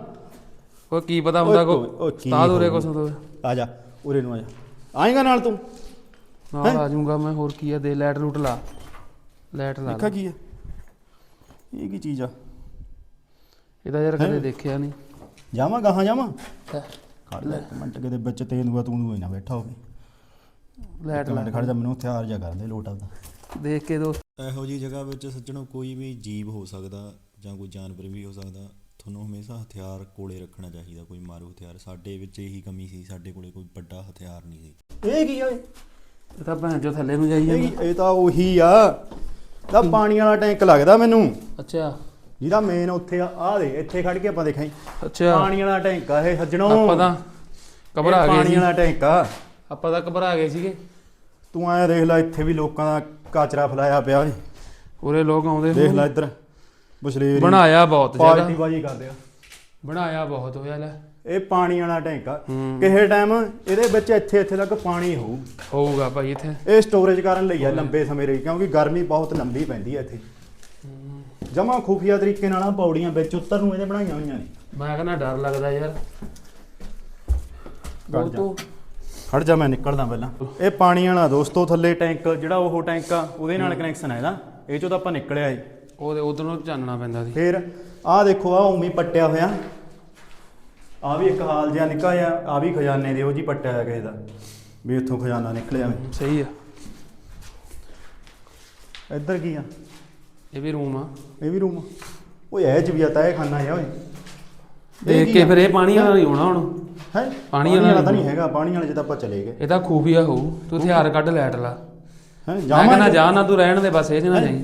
ਕੋਈ ਕੀ ਪਤਾ ਹੁੰਦਾ ਓਏ ਕੋ ਕੋਈ- ਓਏ ਕੀ ਉਸਤਾਦ ਉਰੇ ਹੋਊ? ਕੁਛ ਹੁੰਦਾ। ਆ ਜਾ ਉਰੇ ਨੂੰ ਆ ਜਾ। ਆਏਗਾ ਨਾਲ ਤੂੰ? ਨਾਲ ਆ ਜਾਊਂਗਾ ਮੈਂ ਹੋਰ ਕੀ ਆ? ਦੇ ਲਾਈਟ ਲੂਟ ਲਾ। ਲਾਈਟ ਲਾ ਦੇਖਾ। ਕੀ ਆ? ਇਹ ਕੀ ਚੀਜ਼ ਆ? ਇਹਦਾ ਯਾਰ ਕਦੇ ਦੇਖਿਆ ਨਹੀਂ। ਜਾਵਾਂ ਗਾਹਾਂ ਜਾਵਾਂ? ਖੜ ਲੈ ਇੱਕ ਮਿੰਟ ਕਿਤੇ ਵਿੱਚ ਤੇ ਦੂਆ ਤੂੰ ਦੂਆ ਨਾ ਬੈਠਾ ਹੋਵੇ। ਲਾਈਟ ਲਾ। ਖੜ ਜਾ ਮੈਨੂੰ ਹਥਿਆਰ ਜਾ ਕਰਦੇ ਲੋਟ ਆਪਦਾ। ਦੇਖ ਕੇ ਦੋਸਤ ਇਹੋ ਜੀ ਜਗ੍ਹਾ ਵਿੱਚ ਸੱਜਣੋ ਕੋਈ ਵੀ ਜੀਵ ਹੋ ਸਕਦਾ ਜਾਂ ਕੋਈ ਜਾਨਵਰ ਵੀ ਹੋ ਸਕਦਾ ਤੁਹਾਨੂੰ ਹਮੇਸ਼ਾ ਹਥਿਆਰ ਕੋਲੇ ਰੱਖਣਾ ਚਾਹੀਦਾ ਕੋਈ ਮਾਰੂ ਹਥਿਆਰ। ਸਾਡੇ ਵਿੱਚ ਇਹੀ ਕਮੀ ਸੀ ਸਾਡੇ ਕੋਲੇ ਕੋਈ ਵੱਡਾ ਹਥਿਆਰ ਨਹੀਂ ਸੀ। ਇਹ ਕੀ ਆ ਓਏ ਇਹ ਤਾਂ ਭੈਣ ਚੋ ਥੱਲੇ ਨੂੰ ਜਾਈ ਇਹ ਜਾਂਦਾ। ਇਹ ਤਾਂ ਉਹੀ ਆ। ਤਾਂ ਪਾਣੀ ਵਾਲਾ ਟੈਂਕ ਲੱਗਦਾ ਮੈਨੂੰ। ਅੱਛਾ। ਜਿਹਦਾ ਮੇਨ ਉੱਥੇ ਆ ਆ ਦੇ ਇੱਥੇ ਖੜ ਕੇ ਆਪਾਂ ਦੇਖਾਂ ਅੱਛਾ। ਪਾਣੀ ਵਾਲਾ ਟੈਂਕ ਆ ਇਹ ਸੱਜਣੋ। ਆਪਾਂ ਤਾਂ ਘਬਰਾ ਇਹ ਗਏ ਪਾਣੀ ਸੀ। ਵਾਲਾ ਟੈਂਕ ਆ। ਆਪਾਂ ਤਾਂ ਘਬਰਾ ਗਏ ਸੀਗੇ। ਤੂੰ ਐ ਦੇਖ ਲੈ ਇੱਥੇ ਵੀ ਲੋਕਾਂ ਦਾ ਕਾਚਰਾ ਫਲਾਇਆ ਪਿਆ ਓਏ ਉਰੇ ਲੋਕ ਆਉਂਦੇ ਦੇਖ ਹੋਣ। ਲੈ ਇੱਧਰ। ਬਸਲੇਰੀ ਬਣਾਇਆ ਬਹੁਤ ਪਾਰਟੀ ਜਗ੍ਹਾ ਬਾਜੀ ਕਰਦੇ ਆ। ਬਣਾਇਆ ਬਹੁਤ ਹੋਇਆ ਲੈ। ਇਹ ਪਾਣੀ ਵਾਲਾ ਟੈਂਕ ਆ। ਕਿਸੇ ਟਾਈਮ ਇਹਦੇ ਵਿੱਚ ਇੱਥੇ ਇੱਥੇ ਤੱਕ ਪਾਣੀ ਹੋਊ। ਹੋਊਗਾ ਭਾਈ ਇੱਥੇ। ਇਹ ਸਟੋਰੇਜ ਕਰਨ ਲਈ ਆ ਲੰਬੇ ਸਮੇਂ ਲਈ ਕਿਉਂਕਿ ਗਰਮੀ ਬਹੁਤ ਲੰਬੀ ਪੈਂਦੀ ਆ ਇੱਥੇ। ਜਮਾ ਖੂਫੀਆ ਤਰੀਕੇ ਨਾਲ ਆ ਪੌੜੀਆਂ ਵਿੱਚ ਉੱਤਰ ਨੂੰ ਇਹਦੇ ਬਣਾਈਆਂ ਹੋਈਆਂ ਨੇ। ਮੈਂ ਕਹਿੰਦਾ ਡਰ ਲੱਗਦਾ ਯਾਰ। ਜਾ। ਬਹੁਤ ਤੋਂ ਖੜ ਜਾ ਮੈਂ ਨਿਕਲਦਾ ਪਹਿਲਾਂ। ਇਹ ਪਾਣੀ ਵਾਲਾ ਦੋਸਤੋ ਥੱਲੇ ਟੈਂਕ ਜਿਹੜਾ ਉਹ ਟੈਂਕ ਆ ਉਹਦੇ ਨਾਲ ਕਨੈਕਸ਼ਨ ਹੈ ਇਹਦਾ। ਇਹ ਚੋਂ ਤਾਂ ਆਪਾਂ ਨਿਕਲਿਆ ਏ ਉਹਦੇ ਉਧਰ ਨੂੰ ਚਾਨਣਾ ਪੈਂਦਾ ਸੀ। ਫਿਰ ਆਹ ਦੇਖੋ ਆ ਹੀ ਪੱਟਿਆ ਹੋਇਆ। ਆ ਵੀ ਇੱਕ ਹਾਲ ਜਿਹਾ ਨਿੱਕਾ ਜਿਹਾ ਆ ਵੀ ਖਜ਼ਾਨੇ ਦੇ ਉਹ ਜੀ ਪੱਟਿਆ ਹੋਇਆ ਕਿਸੇ ਦਾ ਵੀ ਇੱਥੋਂ ਖਜ਼ਾਨਾ ਨਿਕਲਿਆ ਵੇ ਸਹੀ ਆ। ਇੱਧਰ ਕੀ ਆ? ਇਹ ਵੀ ਰੂਮ ਆ। ਇਹ ਵੀ ਰੂਮ ਓਏ ਇਹ ਚ ਵੀ ਆ ਤਾਏ ਖਾਨਾ ਆ ਓਏ। ਦੇਖ ਕੇ ਫਿਰ ਇਹ ਪਾਣੀ ਵਾਲਾ ਨਹੀਂ ਹੋਣਾ ਹੁਣ। ਹੈ? ਪਾਣੀ ਵਾਲਾ ਤਾਂ ਨਹੀਂ ਹੈਗਾ ਪਾਣੀ ਵਾਲੇ ਚ ਤਾਂ ਆਪਾਂ ਚਲੇ ਗਏ। ਇਹ ਤਾਂ ਖੂਫੀਆ ਹੋਊ ਤੂੰ ਹਥਿਆਰ ਕੱਢ ਲੈਟ ਲਾ। ਹੈ ਮੈਂ ਕਹਿੰਦਾ ਜਾ ਨਾ ਤੂੰ ਰਹਿਣ ਦੇ ਬਸ ਇਹ 'ਚ ਨਾ ਜਾਈ।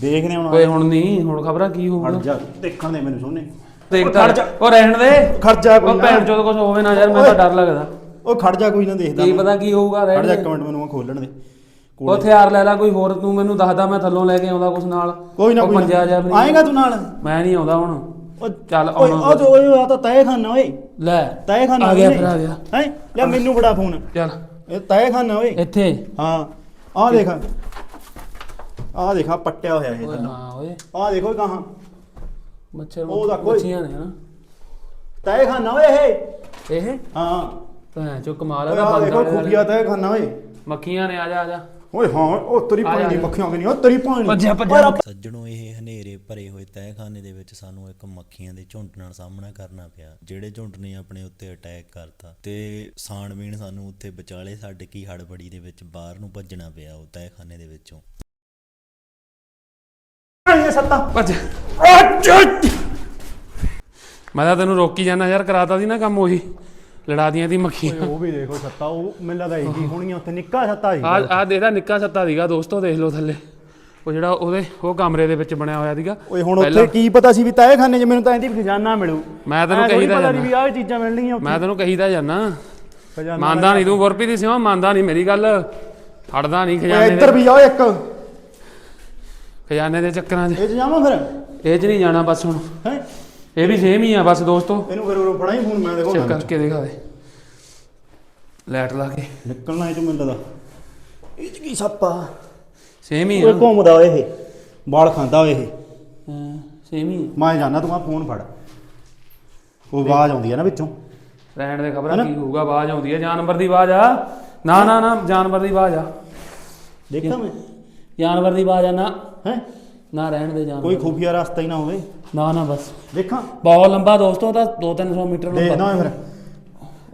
ਦੇਖਦੇ ਹੁਣ ਓਏ ਹੁਣ ਨਹੀਂ ਹੁਣ ਖਬਰਾਂ ਕੀ ਖੜ ਹੋਊਗਾ ਜਾ ਦੇਖਣ ਦੇ ਮੈਨੂੰ ਸੋਨੇ ਦੇਖ ਓ ਤਾਂ ਖੜ ਜਾ। ਉਹ ਰਹਿਣ ਦੇ। ਖਰਚਾ ਕੋਈ ਉਹ ਭੈਣ ਚੋਦ ਕੁਝ ਹੋਵੇ ਨਾ ਯਾਰ ਮੈਨੂੰ ਤਾਂ ਡਰ ਲੱਗਦਾ। ਉਹ ਖੜ ਜਾ ਕੋਈ ਨਾ ਦੇਖਦਾ ਕੀ ਮੈਂ। ਪਤਾ ਕੀ ਹੋਊਗਾ ਖੜ ਰਹਿਣ ਜਾ ਦੇ। ਇੱਕ ਮਿੰਟ ਮੈਨੂੰ ਉਹ ਖੋਲਣ ਦੇ। ਉਹ ਹਥਿਆਰ ਲੈ ਲੈ ਕੋਈ ਹੋਰ ਤੂੰ ਮੈਨੂੰ ਦੱਸਦਾ ਮੈਂ ਥੱਲੋਂ ਲੈ ਕੇ ਆਉਂਦਾ ਕੁਛ ਨਾਲ। ਕੋਈ ਨਾ ਉਹ ਕੋਈ ਆਏਗਾ ਤੂੰ ਨਾਲ? ਮੈਂ ਨਹੀਂ ਆਉਂਦਾ ਹੁਣ। ਉਹ ਚੱਲ ਓਏ ਆਉਣਾ ਉਹ ਜੋ ਓਏ ਆ ਤਾਂ ਤੈ ਖਾਨਾ ਓਏ। ਲੈ ਤੈ ਖਾਨਾ ਆ ਗਿਆ ਫਿਰ ਆ ਗਿਆ। ਹੈ? ਲੈ ਮੈਨੂੰ ਬੜਾ ਫੋਨ। ਚੱਲ। ਇਹ ਤੈ ਖਾਨਾ ਓਏ। ਇੱਥੇ। ਹਾਂ ਆਹ ਦੇਖ। ਆਹ ਦੇਖਾ ਪੱਟਿਆ ਹੋਇਆ ਇਹ ਓਏ ਥੱਲੋਂ ਹਾਂ ਓਏ। ਆਹ ਦੇਖੋ ਕਹਾਂ ਮੱਛਰ ਉਹ ਤਾਂ ਕੋਈ- ਮੱਛੀਆਂ ਨੇ ਨਾ। ਤੈ ਖਾਨਾ ਓਏ ਇਹ। ਇਹ? ਹਾਂ। ਭੈਣ ਚੋ ਕਮਾਲ ਆ ਓਏ ਆਹ ਦੇਖੋ। ਖੁਫੀਆ ਤੈ ਖਾਨਾ ਓਏ। ਮੱਖੀਆਂ ਨੇ ਆ ਜਾ ਆ ਜਾ। ਓਏ ਹਾਂ ਉਹ ਤੇਰੀ ਪਾਣੀ ਦੀ। ਮੱਖੀਆਂ ਕਿ ਨਹੀਂ ਉਹ ਤੇਰੀ ਪਾਣੀ। ਭੱਜਿਆ, ਭੱਜਿਆ। ਸੱਜਣੋ ਇਹ ਹਨੇਰੇ ਭਰੇ ਹੋਏ ਤਹਿਖਾਨੇ ਦੇ ਵਿੱਚ ਸਾਨੂੰ ਇੱਕ ਮੱਖੀਆਂ ਦੇ ਝੁੰਡ ਨਾਲ ਸਾਹਮਣਾ ਕਰਨਾ ਪਿਆ। ਜਿਹੜੇ ਝੁੰਡ ਨੇ ਆਪਣੇ ਉੱਤੇ ਅਟੈਕ ਕਰਤਾ ਤੇ ਸਾਣਬੀਣ ਸਾਨੂੰ ਉੱਥੇ ਵਿਚਾਲੇ ਛੱਡ ਕੇ ਹੜਬੜੀ ਦੇ ਵਿੱਚ ਬਾਹਰ ਨੂੰ ਭੱਜਣਾ ਪਿਆ ਉਹ ਤਹਿਖਾਨੇ ਦੇ ਵਿੱਚੋਂ। ਸੱਤਾ ਭੱਜ। ਮੈਂ ਤਾਂ ਤੈਨੂੰ ਰੋਕੀ ਜਾਣਾ ਯਾਰ ਕਰਾਤਾ ਸੀ ਨਾ ਕੰਮ ਉਹੀ। ਲੜਾ ਦੀਆਂ ਦੀ ਮੱਖੀਆਂ। ਉਹ ਵੀ ਦੇਖੋ ਸੱਤਾ ਉਹ ਮੈਨੂੰ ਲੱਗਦਾ ਇਹੀ ਹੋਣੀਆਂ ਉੱਥੇ ਨਿੱਕਾ ਸੱਤਾ ਸੀ। ਆ ਆ ਦੇਖਦਾ ਨਿੱਕਾ ਸੱਤਾ ਸੀਗਾ ਦੋਸਤੋ ਦੇਖ ਲਓ ਥੱਲੇ। ਉਹ ਜਿਹੜਾ ਉਹਦੇ ਉਹ ਕਮਰੇ ਦੇ ਵਿੱਚ ਬਣਿਆ ਹੋਇਆ ਸੀਗਾ। ਓਏ ਹੁਣ ਪਹਿਲਾਂ- ਉੱਥੇ ਕੀ ਪਤਾ ਸੀ ਵੀ ਤੈ ਖਾਨੇ 'ਚ ਮੈਨੂੰ ਤਾਂ ਇਹਦੀ ਖਜ਼ਾਨਾ ਮਿਲੂ। ਮੈਂ ਤੈਨੂੰ ਐਂ ਥੋੜ੍ਹੀ ਕਹੀਦਾ ਪਤਾ। ਵੀ ਆਹ ਚੀਜ਼ਾਂ ਮਿਲਣਗੀਆਂ ਉੱਥੇ। ਮੈਂ ਤੈਨੂੰ ਕਹੀਦਾ ਜਾਨਾ ਖਜ਼ਾਨਾ ਮੰਨਦਾ ਨਹੀਂ ਤੂੰ ਗੁਰਪੀ ਦੀ ਸਿਵਾ ਮੰਨਦਾ ਨਹੀਂ ਮੇਰੀ ਗੱਲ। ਹਟਦਾ ਨਹੀਂ ਖਜ਼ਾਨੇ ਇੱਧਰ ਦੇ। ਵੀ ਆ ਇੱਕ। ਖਜ਼ਾਨੇ ਦੇ ਚੱਕਰਾਂ 'ਚ। ਇਹ 'ਚ ਜਾਵਾਂ ਫਿਰ? ਇਹ 'ਚ ਨਹੀਂ ਜਾਣਾ ਬਸ ਹੁਣ। ਹੈ? ਇਹ ਵੀ ਸੇਮ ਹੀ ਆ ਬਸ ਦੋਸਤੋ। ਇਹਨੂੰ ਫਿਰ ਉਹ ਫੜਾ ਹੀ ਫੋਨ ਮੈਂ ਚੈੱਕ ਦੇਖੋ ਕਰਕੇ ਦਿਖਾ ਦੇ। ਲਾਈਟ ਲਾ ਕੇ। ਨਿਕਲਣਾ ਇਹ 'ਚ ਮੈਨੂੰ ਲੱਗਦਾ। ਇਹ 'ਚ ਕੀ ਸੱਪਾ ਸੇਮ ਹੀ ਆ। ਘੁੰਮਦਾ ਓਏ ਇਹ। ਬਾਲ ਖਾਂਦਾ ਓਏ ਇਹ। ਸੇਮ ਹੀ ਮੈਂ ਜਾਣਾ ਤੂੰ ਆ ਫੋਨ ਫੜ। ਉਹ ਆਵਾਜ਼ ਆਉਂਦੀ ਆ ਨਾ ਵਿੱਚੋਂ। ਰਹਿਣ ਦੇ ਖਬਰਾਂ ਕੀ ਹੋਊਗਾ ਆਵਾਜ਼ ਆਉਂਦੀ ਹੈ ਜਾਨਵਰ ਦੀ ਆਵਾਜ਼ ਆ। ਨਾ ਨਾ ਨਾ ਜਾਨਵਰ ਦੀ ਆਵਾਜ਼ ਆ। ਦੇਖਾਂ ਮੈਂ। ਜਾਨਵਰ ਦੀ ਆਵਾਜ਼ ਆ ਨਾ। ਹੈ? ਨਾ ਰਹਿਣ ਦੇ ਜਾਨਵਰ ਕੋਈ ਖੂਫੀਆ ਰਸਤਾ ਹੀ ਨਾ ਹੋਵੇ। ਨਾ ਨਾ ਬਸ। ਦੇਖਾਂ। ਬਹੁਤ ਲੰਬਾ ਦੋਸਤੋ ਤਾਂ 2-300 ਮੀਟਰ ਦੇਖਦਾ ਲੰਬਾ ਓਏ ਫਿਰ।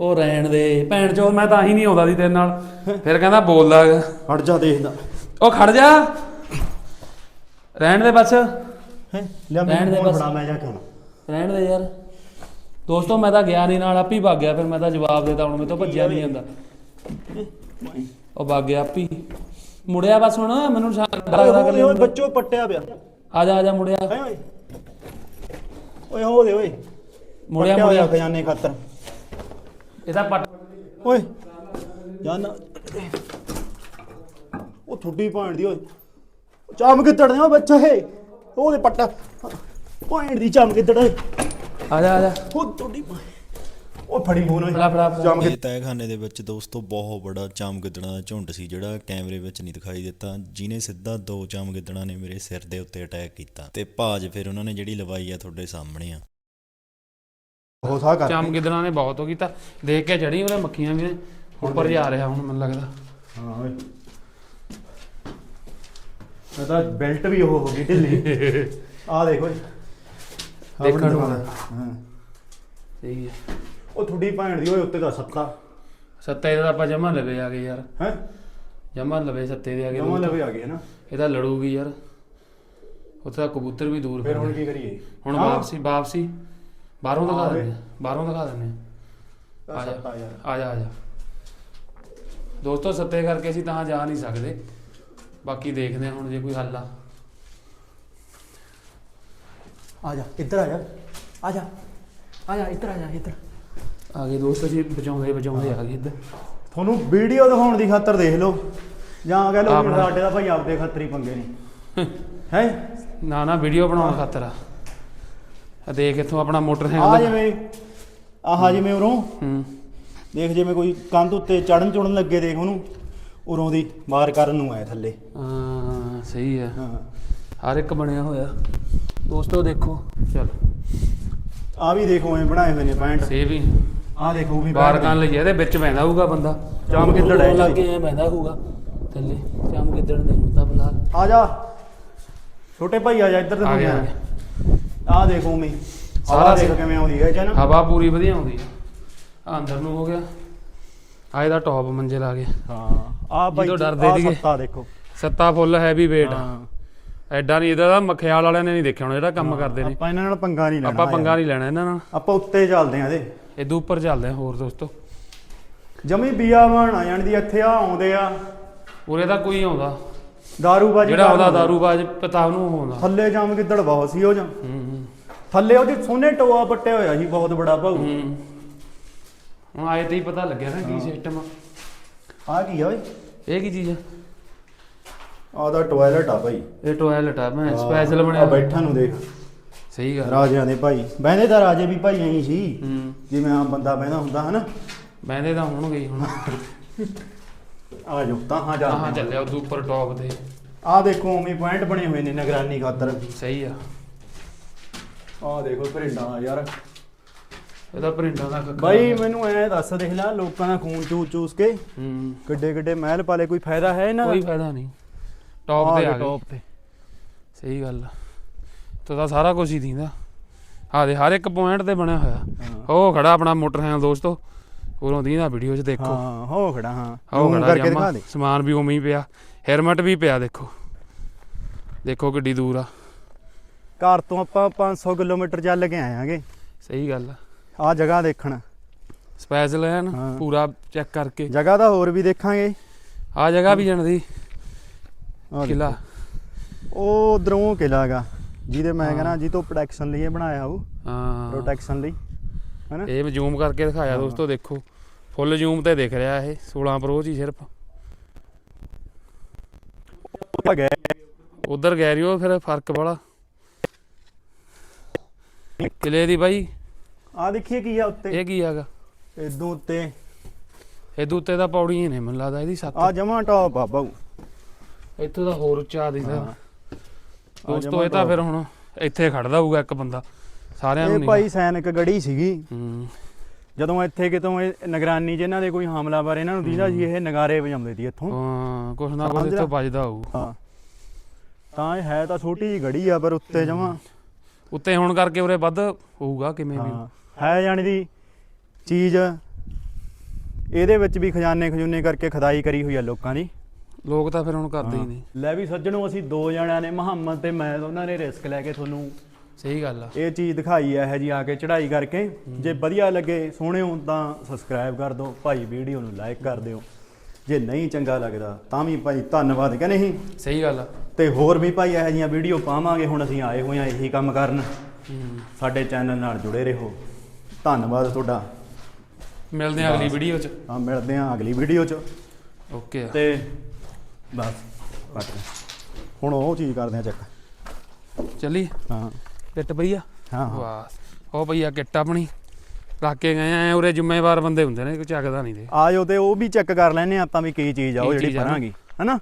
ਉਹ ਰਹਿਣ ਦੇ। ਭੈਣ ਚੋ ਮੈਂ ਤਾਂ ਹੀ ਨਹੀਂ ਆਉਂਦਾ ਸੀ ਤੇਰੇ ਨਾਲ। ਫਿਰ ਕਹਿੰਦਾ ਬੋਲਦਾ। ਹਟ ਜਾ ਦੇਖਦਾ ਉਹ ਖੜ ਜਾ। ਰਹਿਣ ਦੇ ਬਸ। ਹੈ? ਰਹਿਣ ਦੇ ਬਸ। ਮੈਂ ਜਾ ਕੇ ਆਉਣਾ। ਰਹਿਣ ਦੇ ਯਾਰ। ਦੋਸਤੋ ਮੈਂ ਤਾਂ ਗਿਆ ਨਹੀਂ ਨਾਲ ਆਪੀ ਭੱਗ ਗਿਆ ਫਿਰ ਮੈਂ ਤਾਂ ਜਵਾਬ ਦੇਤਾ ਹੁਣ ਮੇਰੇ ਤੋਂ ਭੱਜਿਆ ਨਹੀਂ ਜਾਂਦਾ। ਉਹ ਭੱਗ ਗਿਆ ਆਪੀ। ਮੁੜਿਆ ਬਸ ਹੁਣ ਮੈਨੂੰ ਸ਼ਾ- ਲੱਗਦਾ ਓਏ ਕਿ ਓਏ ਬੱਚੋ ਪੱਟਿਆ ਪਿਆ। ਆ ਜਾ ਆ ਜਾ ਮੁੜਿਆ। ਹੈ ਓਏ? ਓਏ ਹੋ ਦੇ ਓਏ। ਮੁੜਿਆ ਪੱਟਿਆ ਹੋਇਆ ਮੁੜਿਆ। ਖਜ਼ਾਨੇ ਖਾਤਰ। ਇਹਦਾ ਪੱਟ ਓਏ ਜਾਨਾ। ਉਹ ਥੁੱਡੀ ਭਾਣ ਦੀ ਓਏ। ਚਾਮ ਕਿੱਦੜ ਨੇ ਓ ਬੱਚਾ ਹੈ ਉਹਦੇ ਪੱਟਾ। ਭਾਣ ਦੀ ਚਾਮ ਕਿੱਦੜ ਓਏ ਆ ਜਾ ਆ ਜਾ। ਉਹ ਥੁੱਡੀ ਉਹ ਫੜੀ ਫੋਨ ਫੜਾ ਫੜਾ। ਚਾਮ ਇਹ ਤਹਿਖਾਨੇ ਦੇ ਵਿੱਚ ਦੋਸਤੋ ਬਹੁਤ ਬੜਾ ਚਾਮਗਿੱਦੜਾਂ ਦਾ ਝੁੰਡ ਸੀ ਜਿਹੜਾ ਕੈਮਰੇ ਵਿੱਚ ਨਹੀਂ ਦਿਖਾਈ ਦਿੱਤਾ। ਜਿਹਨੇ ਸਿੱਧਾ ਦੋ ਚਾਮਗਿੱਦੜਾਂ ਨੇ ਮੇਰੇ ਸਿਰ ਦੇ ਉੱਤੇ ਅਟੈਕ ਕੀਤਾ। ਤੇ ਭਾਜ ਫਿਰ ਉਹਨਾਂ ਨੇ ਜਿਹੜੀ ਲਵਾਈ ਆ ਤੁਹਾਡੇ ਸਾਹਮਣੇ ਆ। ਹੋ ਸਾ ਕਰ। ਚਾਮ ਗਿੱਦੜਾਂ ਨੇ ਬਹੁਤ ਹੋ ਕੀਤਾ। ਦੇਖ ਕੇ ਚੜੀ ਉਹਨੇ ਮੱਖੀਆਂ ਵੀ ਨੇ। ਉੱਪਰ ਜਾ ਰਿਹਾ ਹੁਣ ਮੈਨੂੰ ਲੱਗਦਾ। ਹਾਂ ਓਏ। ਮੈਂ ਤਾਂ ਬੈਲਟ ਵੀ ਉਹ ਹੋ ਗਈ ਢਿੱਲੀ। ਆ ਦੇਖ ਦੇਖਣ ਨੂੰ। ਹਾਂ। ਸਹੀ ਹੈ। ਉਹ ਥੁੱਡੀ ਭਾਣ ਦੀ ਓਏ ਉੱਤੇ ਦਾ ਸੱਤਾ। ਸੱਤੇ ਦਾ ਆਪਾਂ ਜਮਾ ਲਵੇ ਆ ਗਏ ਯਾਰ। ਹੈ? ਜਮਾ ਲਵੇ ਸੱਤੇ ਦੇ ਆ ਗਏ ਜਮਾ ਲਵੇ ਆ ਗਏ ਨਾ ਇਹ ਤਾਂ ਲੜੂਗੀ ਯਾਰ। ਉੱਥੇ ਕਬੂਤਰ ਵੀ ਦੂਰ ਫਿਰ ਹੁਣ। ਕੀ ਕਰੀਏ? ਹੁਣ। ਵਾਪਸੀ ਵਾਪਸੀ। ਬਾਹਰੋਂ ਦਿਖਾ ਦਿੰਦੇ ਬਾਹਰੋਂ ਦਿਖਾ ਦਿੰਦੇ ਆ। ਜਾ। ਸੱਤਾ ਯਾਰ। ਆ ਜਾ ਆ ਜਾ। ਦੋਸਤੋ ਸੱਤੇ ਕਰਕੇ ਅਸੀਂ ਤਾਂ ਜਾ ਨਹੀਂ ਸਕਦੇ। ਬਾਕੀ ਦੇਖਦੇ ਹੁਣ ਜੇ ਕੋਈ ਹੱਲ ਆ। ਆ ਜਾ ਇੱਧਰ ਆ ਜਾ। ਆ ਜਾ। ਆ ਜਾ ਇੱਧਰ ਆ ਜਾ ਇੱਧਰ। ਆ ਗਏ ਦੋਸਤ ਅਸੀਂ ਬਚਾਉਂਦੇ ਬਚਾਉਂਦੇ ਆ ਗਏ ਇੱਧਰ। ਤੁਹਾਨੂੰ ਵੀਡੀਓ ਦਿਖਾਉਣ ਦੀ ਖਾਤਰ ਦੇਖ ਲਓ। ਜਾਂ ਕਹਿ ਲਓ ਵੀ ਆਪਣਾ- ਸਾਡੇ ਦਾ ਭਾਈ ਆਪਦੇ ਖਾਤਰ ਪੰਗੇ ਨਹੀਂ ਹੈ? ਨਾ ਨਾ ਵੀਡੀਓ ਬਣਾਉਣ ਖਾਤਰ ਆ। ਆ ਦੇਖ ਇੱਥੋਂ ਆਪਣਾ ਆ ਮੋਟਰਸਾਈਕਲ ਜਿਵੇਂ ਆਹ ਜਿਵੇਂ ਉਰੋਂ। ਹੂੰ। ਦੇਖ ਜਿਵੇਂ ਕੋਈ ਕੰਧ ਉੱਤੇ ਚੜਨ ਚੁੜਨ ਲੱਗੇ ਦੇਖ ਉਹਨੂੰ। ਉਰੋਂ ਦੀ ਮਾਰ ਕਰਨ ਨੂੰ ਆਏ ਥੱਲੇ। ਹਾਂ ਸਹੀ ਹੈ ਹਾਂ। ਹਰ ਇੱਕ ਬਣਿਆ ਹੋਇਆ। ਦੋਸਤੋ ਦੇਖੋ। ਚਲ। ਆ ਵੀ ਦੇਖੋ ਐ ਬਣਾਏ ਹੋਏ ਨੇ ਪੈਂਟ। ਸੇਵ। ਹੀ ਆ ਦੇਖੋ ਵੀ ਬਾਹਰ ਕਰਨ ਲਈ ਇਹਦੇ ਵਿੱਚ ਬੈਂਦਾ ਹੋਊਗਾ ਬੰਦਾ। ਚਾਮ ਗਿੱਦੜ ਹੈ ਲੱਗ ਕੇ ਬੈਂਦਾ ਹੋਊਗਾ ਥੱਲੇ। ਚਾਮ ਗਿੱਦੜ ਦੇ ਹੁੰਦਾ ਫਿਲਹਾਲ। ਆ ਜਾ। ਛੋਟੇ ਭਾਈ ਆ ਜਾ ਇੱਧਰ ਤੇ ਆ ਗਿਆ, ਆ ਆ ਦੇਖੋ ਉਮੀ ਸਾਰਾ ਸਾਰਾ ਦੇਖ ਕਿਵੇਂ ਆਉਂਦੀ ਹੈ ਜਨ ਹਵਾ ਪੂਰੀ ਵਧੀਆ ਆਉਂਦੀ ਆ ਆਹ ਅੰਦਰ ਨੂੰ ਹੋ ਗਿਆ। ਆ ਇਹਦਾ ਟੌਪ ਮੰਜ਼ਿਲ ਆ ਗਿਆ। ਹਾਂ ਆ ਭਾਈ ਜਦੋਂ ਡਰਦੇ ਆਹ ਸੀਗੇ। ਸੱਤਾ ਦੇਖੋ। ਸੱਤਾ ਫੁੱਲ ਹੈਵੀ weight ਹਾਂ। ਐਡਾ ਨਹੀਂ ਇਹਦਾ ਤਾਂ ਮਖਿਆਲ ਵਾਲਿਆਂ ਨੇ ਨਹੀਂ ਦੇਖਿਆ ਹੋਣਾ ਜਿਹੜਾ ਕੰਮ ਕਰਦੇ ਨੇ। ਆਪਾਂ ਇਹਨਾਂ ਨਾਲ ਪੰਗਾ ਨਹੀਂ ਲੈਣਾ ਆਪਾਂ ਪੰਗਾ। ਨਹੀਂ ਲੈਣਾ ਇਹਨਾਂ ਨਾਲ। ਆਪਾਂ ਉੱਤੇ ਚੱਲਦੇ ਆ ਇਹਦੇ। ਇਹਦੇ ਉੱਪਰ ਚੱਲਦੇ ਆ ਹੋਰ ਦੋਸਤੋ। ਜਮੀ ਬੀਆ ਬਣ ਆ ਜਾਣਦੀ ਇੱਥੇ ਆ ਆਉਂਦੇ ਆ। ਉਰੇ ਤਾਂ ਕੋਈ ਆਉਂਦਾ। ਦਾਰੂ ਬਾਜੀ ਜਿਹੜਾ ਆਉਂਦਾ ਦਾਰੂਬਾਜ਼ ਪਤਾ ਉਹਨੂੰ ਆਉਂਦਾ। ਥੱਲੇ ਜਾਮ ਗਿੱਦੜ ਬਹੁਤ ਸੀ ਉਹ ਜਾਂ। ਹੂੰ ਹੂੰ। ਥੱਲੇ ਉਹਦੇ ਸੋਨੇ ਟੋਆ ਪੱਟਿਆ ਹੋਇਆ ਸੀ ਬਹੁਤ ਬੜਾ ਹੂੰ ਹੁਣ ਆਏ ਤੇ ਹੀ ਪਤਾ ਲੱਗਿਆ ਨਾ ਕੀ ਸਿਸਟਮ ਆ। ਆ ਕੀ ਆ ਓਏ ਇਹ ਕੀ ਚੀਜ਼ ਆ? ਆ ਦਾ ਟਾਇਲਟ ਆ ਭਾਈ ਇਹ ਟੋਇਲਟ ਆ ਮੈਂ ਸਪੈਸ਼ਲ ਆ ਬਣਿਆ ਬੈਠਾ ਨੂੰ ਦੇਖ। ਸਹੀ ਗੱਲ ਰਾਜਿਆਂ ਦੇ ਭਾਈ। ਬਹਿੰਦੇ ਤਾਂ ਰਾਜੇ ਵੀ ਭਾਈ ਐਂ ਸੀ। ਹੂੰ। ਜਿਵੇਂ ਆਮ ਬੰਦਾ ਬਹਿੰਦਾ ਹੁੰਦਾ ਹਨਾ। ਬਹਿੰਦੇ ਤਾਂ ਹੋਣਗੇ ਹੀ ਹੁਣ। ਆ ਜਾਓ ਤਾਂ ਹਾਂ ਜਾ ਹਾਂ ਚੱਲਿਆ ਉਦੋਂ ਉੱਪਰ ਟੌਪ ਤੇ। ਆ ਦੇਖੋ ਉਵੇਂ ਪੁਆਇੰਟ ਬਣੇ ਹੋਏ ਨੇ ਨਿਗਰਾਨੀ ਖਾਤਰ। ਸਹੀ ਆ। ਆ ਦੇਖੋ ਭਰਿੰਡਾ ਯਾਰ। ਇਹਦਾ ਪ੍ਰਿੰਟਾਂ ਦਾ ਕੱਕਾ। ਬਾਈ ਮੈਨੂੰ ਐ ਦੱਸ ਦੇਖ ਲੈ ਲੋਕਾਂ ਦਾ ਖੂਨ ਚੂਸ ਚੂਸ ਕੇ। ਹੂੰ। ਕਿੱਡੇ ਕਿੱਡੇ ਮਹਿਲ ਪਾਲੇ ਕੋਈ ਫਾਇਦਾ ਹੈ ਇਹਨਾਂ ਕੋਈ ਫਾਇਦਾ ਨਹੀਂ। ਟੌਪ ਤੇ ਆ ਗਏ। ਟੌਪ ਤੇ। ਸਹੀ ਗੱਲ ਆ। ਤੋ ਤਾਂ ਸਾਰਾ ਕੁਝ ਹੀ ਦਿੰਦਾ ਆ ਦੇ ਹਰ ਇੱਕ ਪੁਆਇੰਟ ਤੇ ਬਣਿਆ ਹੋਇਆ। ਹਾਂ। ਉਹ ਖੜਾ ਆਪਣਾ ਮੋਟਰਸਾਈਕਲ ਦੋਸਤੋ ਉਰੋਂ ਦੀਦਾ ਵੀਡੀਓ 'ਚ ਦੇਖੋ। ਹਾਂ ਹੋ ਖੜਾ ਹਾਂ। ਉਹ ਖੜਾ ਕਰਕੇ ਦਿਖਾ ਦੇ। ਸਮਾਨ ਵੀ ਉਵੇਂ ਹੀ ਪਿਆ। ਹੈਲਮਟ ਵੀ ਪਿਆ ਦੇਖੋ। ਦੇਖੋ ਕਿੱਡੀ ਦੂਰ ਆ। ਘਰ ਤੋਂ ਆਪਾਂ 500 ਕਿਲੋਮੀਟਰ ਚੱਲ ਕੇ ਆਵਾਂਗੇ ਸਹੀ ਗੱਲ ਆ। ਆ ਜਗ੍ਹਾ ਦੇਖਣ। ਸਪੈਸ਼ਲ ਐਨ ਹਾਂ। ਪੂਰਾ ਚੈੱਕ ਕਰਕੇ। ਜਗ੍ਹਾ ਤਾਂ ਹੋਰ ਵੀ ਦੇਖਾਂਗੇ। ਆ ਜਗ੍ਹਾ ਵੀ ਜਾਣਦੀ ਆਹ ਕਿਲਾ। ਦੇਖੋ। ਉਹ ਉਧਰੋਂ ਕਿਲਾ ਹੈਗਾ ਜਿਹਦੇ ਮੈਂ। ਕਹਿੰਦਾ ਜੀ ਤੋਂ ਪ੍ਰੋਟੈਕਸ਼ਨ ਲਈ ਇਹ ਬਣਾਇਆ ਉਹ ਹਾਂ। ਪ੍ਰੋਟੈਕਸ਼ਨ ਲਈ ਹੈਨਾ? ਇਹ ਮੈਂ ਜ਼ੂਮ ਕਰਕੇ ਦਿਖਾਇਆ। ਦੋਸਤੋ ਦੇਖੋ। ਫੁੱਲ ਜ਼ੂਮ ਤੇ ਦਿਖ ਰਿਹਾ ਇਹ 16 ਪ੍ਰੋ ਹੀ ਸਿਰਫ। ਉਧਰ ਗਏ ਰਿਓ ਫਿਰ ਫ਼ਰਕ ਵਾਲਾ। ਕਿਲੇ ਦੀ ਬਾਈ? ਆ ਦੇਖੀਏ ਕੀ ਆ ਉੱਤੇ। ਇਹ ਕੀ ਹੈਗਾ? ਇਦੋਂ ਉੱਤੇ। ਇਹਦੇ ਉੱਤੇ ਤਾਂ ਪੌੜੀਆਂ ਨੇ ਮੈਨੂੰ ਲੱਗਦਾ ਇਹਦੀ ਸੱਤ। ਆ ਜਮਾ ਟੌਪ ਆ ਬਾਊ। ਇੱਥੋਂ ਤਾਂ ਹੋਰ ਉੱਚਾ ਦਿਸਦਾ। ਦੋਸਤੋ ਇਹ ਤਾਂ ਫਿਰ ਹੁਣ ਇੱਥੇ ਖੜਦਾ ਹੋਊਗਾ ਇੱਕ ਬੰਦਾ। ਸਾਰਿਆਂ ਨੂੰ ਇਹ ਨਹੀਂ ਭਾਈ ਸੈਨਿਕ ਗੜੀ ਸੀਗੀ। ਹੂੰ। ਜਦੋਂ ਇੱਥੇ ਕਿਤੋਂ ਇਹ ਨਿਗਰਾਨੀ 'ਚ ਇਹਨਾਂ ਦੇ ਕੋਈ ਹਮਲਾਵਰ ਇਹਨਾਂ ਨੂੰ ਦੀਦਾ ਸੀ ਇਹ ਨਗਾਰੇ ਵਜਾਉਂਦੇ ਸੀ ਇੱਥੋਂ। ਹਾਂ ਕੁਛ ਨਾ ਕੁਛ ਇੱਥੋਂ। ਵੱਜਦਾ ਹੋਊ। ਹਾਂ। ਤਾਂ ਇਹ ਹੈ ਤਾਂ ਛੋਟੀ ਜੀ ਗੜੀ ਆ ਪਰ ਉੱਤੇ ਜਮਾ। ਉੱਤੇ ਹੋਣ ਕਰਕੇ ਉਰੇ ਵੱਧ ਹੋਊਗਾ ਕਿਵੇਂ ਵੀ। ਹਾਂ। ਹੈ ਜਾਣੀ ਦੀ ਚੀਜ਼ ਇਹਦੇ ਵਿੱਚ ਵੀ ਖਜ਼ਾਨੇ ਖਜੂਨੇ ਕਰਕੇ ਖਦਾਈ ਕਰੀ ਹੋਈ ਆ ਲੋਕਾਂ ਦੀ। ਲੋਕ ਤਾਂ ਫਿਰ ਹੁਣ ਕਰਦੇ ਹੀ ਨੇ ਲੈ ਵੀ ਸੱਜਣੋ ਅਸੀਂ ਦੋ ਜਣਿਆਂ ਨੇ ਮੁਹੰਮਦ ਤੇ ਮੈਂ ਉਹਨਾਂ ਨੇ ਰਿਸਕ ਲੈ ਕੇ ਤੁਹਾਨੂੰ ਸਹੀ ਗੱਲ ਆ। ਇਹ ਚੀਜ਼ ਦਿਖਾਈ ਹੈ ਇਹ ਜੀ ਆ ਕੇ ਚੜ੍ਹਾਈ ਕਰਕੇ। ਜੇ ਵਧੀਆ ਲੱਗੇ ਸੋਹਣੇ ਹੋ ਤਾਂ ਸਬਸਕ੍ਰਾਈਬ ਕਰ ਦਿਓ। ਭਾਈ ਵੀਡੀਓ ਨੂੰ ਲਾਈਕ ਕਰ ਦਿਓ। ਜੇ ਨਹੀਂ ਚੰਗਾ ਲੱਗਦਾ ਤਾਂ ਵੀ ਭਾਈ ਧੰਨਵਾਦ ਕਿ ਨਹੀਂ? ਸਹੀ ਗੱਲ ਆ। ਤੇ ਹੋਰ ਵੀ ਭਾਈ ਇਹੋ ਜਿਹੀਆਂ ਵੀਡੀਓ ਪਾਵਾਂਗੇ ਹੁਣ ਅਸੀਂ ਆਏ ਹੋਏ ਆ ਇਹੀ ਕੰਮ ਕਰਨ। ਹੂੰ। ਸਾਡੇ ਚੈਨਲ ਨਾਲ ਜੁੜੇ ਰਹੋ। ਧੰਨਵਾਦ ਤੁਹਾਡਾ। ਮਿਲਦੇ ਆ ਅਗਲੀ ਵੀਡੀਓ 'ਚ। ਆ ਮਿਲਦੇ ਆ ਅਗਲੀ ਵੀਡੀਓ 'ਚ। ਓਕੇ ਤੇ ਬਸ। ਕੱਟ ਹੁਣ ਉਹ ਚੀਜ਼ ਕਰਦੇ ਆ ਚੈੱਕ। ਚੱਲੀ ਹਾਂ। ਕਿੱਟ ਪਈ ਆ? ਹਾਂ ਹਾਂ। ਵਾਹ। ਉਹ ਪਈ ਆ ਕਿੱਟ ਆਪਣੀ। ਰੱਖ ਕੇ ਗਏ ਆ ਉਰੇ ਜ਼ਿੰਮੇਵਾਰ ਬੰਦੇ ਹੁੰਦੇ ਨੇ ਕੋਈ ਚੱਕਦਾ ਨਹੀਂ ਦੇ ਆਜੋ ਤੇ ਉਹ ਵੀ ਚੈੱਕ ਕਰ ਲੈਨੇ ਆਪਾਂ ਵੀ ਕੀ ਚੀਜ਼ ਆ ਉਹ ਕੀ ਜਿਹੜੀ ਚੀਜ਼ ਆ ਨਾ? ਪਰਾਂਗੀ ਹਨਾ?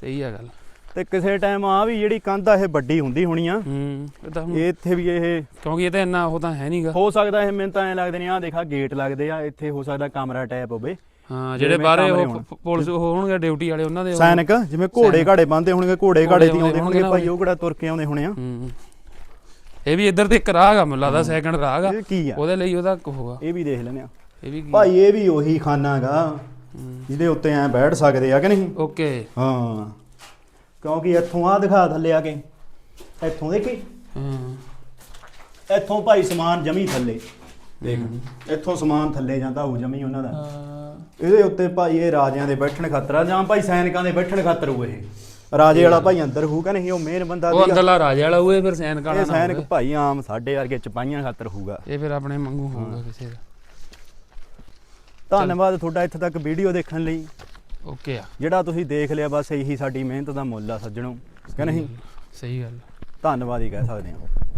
ਸਹੀ ਆ ਗੱਲ। ਤੇ ਕਿਸੇ ਟਾਈਮ ਆ ਵੀ ਜਿਹੜੀ ਕੰਧ ਆ ਇਹ ਵੱਡੀ ਹੁੰਦੀ ਹੋਣੀ ਆ। ਹੂੰ ਇਹ ਤਾਂ ਹੁਣ ਇਹ ਇੱਥੇ ਵੀ ਇਹ ਕਿਉਂਕਿ ਇਹ ਤਾਂ ਇੰਨਾ ਉਹ ਤਾਂ ਹੈ ਨਹੀਂਗਾ ਹੋ ਸਕਦਾ ਇਹ ਮੈਨੂੰ ਤਾਂ ਐ ਲੱਗਦੇ ਨੇ ਆ ਦੇਖਾ ਗੇਟ ਲੱਗਦੇ ਆ ਇੱਥੇ ਹੋ ਸਕਦਾ ਕਮਰਾ ਟਾਈਪ ਹੋਵੇ। ਹਾਂ ਜਿਹੜੇ ਬਾਹਰੇ ਉਹ ਪੁਲਿਸ ਉਹ ਹੋਣਗੇ ਡਿਊਟੀ ਵਾਲੇ ਉਹਨਾਂ ਦੇ ਉਹ- ਸੈਨਿਕ ਜਿਵੇਂ ਘੋੜੇ। ਘਾੜੇ ਬੰਦੇ ਹੋਣਗੇ ਘੋੜੇ ਘੋੜੇ ਦੀ ਆਉਂਦੇ ਹੋਣਗੇ ਭਾਈ ਉਹ ਕਿਹੜਾ ਤੁਰ ਕੇ ਆਉਂਦੇ ਹੋਣੇ ਆ? ਹੂੰ ਇਹ ਵੀ ਇੱਧਰ ਤੇ ਇੱਕ ਮੈਨੂੰ ਲੱਗਦਾ ਸੈਕੰਡ ਰਾਹ ਗਾ ਇਹ ਕੀ ਆ? ਉਹਦੇ ਲਈ ਉਹਦਾ ਹੋਗਾ ਇਹ ਵੀ ਦੇਖ ਲੈਨੇ ਆ। ਇਹ ਵੀ ਕੀ? ਭਾਈ ਇਹ ਵੀ ਉਹੀ ਖਾਨਾ ਗਾ ਹੂੰ। ਜਿਹਦੇ ਉੱਤੇ ਐ ਬੈਠ ਸਕਦੇ ਆ ਕਿ ਨਹੀਂ? ਓਕੇ। ਹਾਂ। ਕਿਉਂਕਿ ਇੱਥੋਂ ਆ ਦਿਖਾ ਥੱਲੇ ਆ ਕੇ। ਇੱਥੋਂ ਦੇਖੀ? ਹਾਂ। ਇੱਥੋਂ ਭਾਈ ਸਮਾਨ ਜਮੀ ਥੱਲੇ। ਦੇਖ। ਇੱਥੋਂ ਸਮਾਨ ਥੱਲੇ ਜਾਂਦਾ ਹੋਊ ਜਮੀ ਉਹਨਾਂ ਦਾ। ਇਹਦੇ ਉੱਤੇ ਭਾਈ ਇਹ ਰਾਜਿਆਂ ਦੇ ਬੈਠਣ ਖਾਤਰ ਆ ਜਾਂ ਭਾਈ ਸੈਨਿਕਾਂ ਦੇ ਬੈਠਣ ਖਾਤਰ ਹੋਊ ਇਹ। ਰਾਜੇ ਵਾਲਾ ਭਾਈ ਅੰਦਰ ਹੋਊਗਾ ਨਹੀਂ ਉਹ ਮੇਨ ਬੰਦਾ ਉਹ। ਅੰਦਰਲਾ ਰਾਜੇ ਵਾਲਾ ਹੋਏ ਫਿਰ ਸੈਨਿਕ ਵਾਲਾ ਇਹ ਨਾ ਸੈਨਿਕ ਹੋਵੇ। ਭਾਈ ਆਮ ਸਾਡੇ ਵਰਗੇ ਚਪਾਈਆਂ ਖਾਤਰ ਹੋਊਗਾ। ਇਹ ਫਿਰ ਆਪਣੇ ਵਾਂਗੂ ਹੋਊਗਾ ਕਿਸੇ ਦਾ। ਧੰਨਵਾਦ ਤੁਹਾਡਾ ਇੱਥੇ ਤੱਕ ਵੀਡੀਓ ਦੇਖਣ ਲਈ। ਓਕੇ ਆ। ਜਿਹੜਾ ਤੁਸੀਂ ਦੇਖ ਲਿਆ ਬਸ ਇਹੀ ਸਾਡੀ ਮਿਹਨਤ ਦਾ ਮੁੱਲ ਆ ਸੱਜਣੋ ਕਿ ਨਹੀਂ? ਸਹੀ ਗੱਲ। ਧੰਨਵਾਦ ਹੀ ਕਹਿ ਸਕਦੇ ਹਾਂ।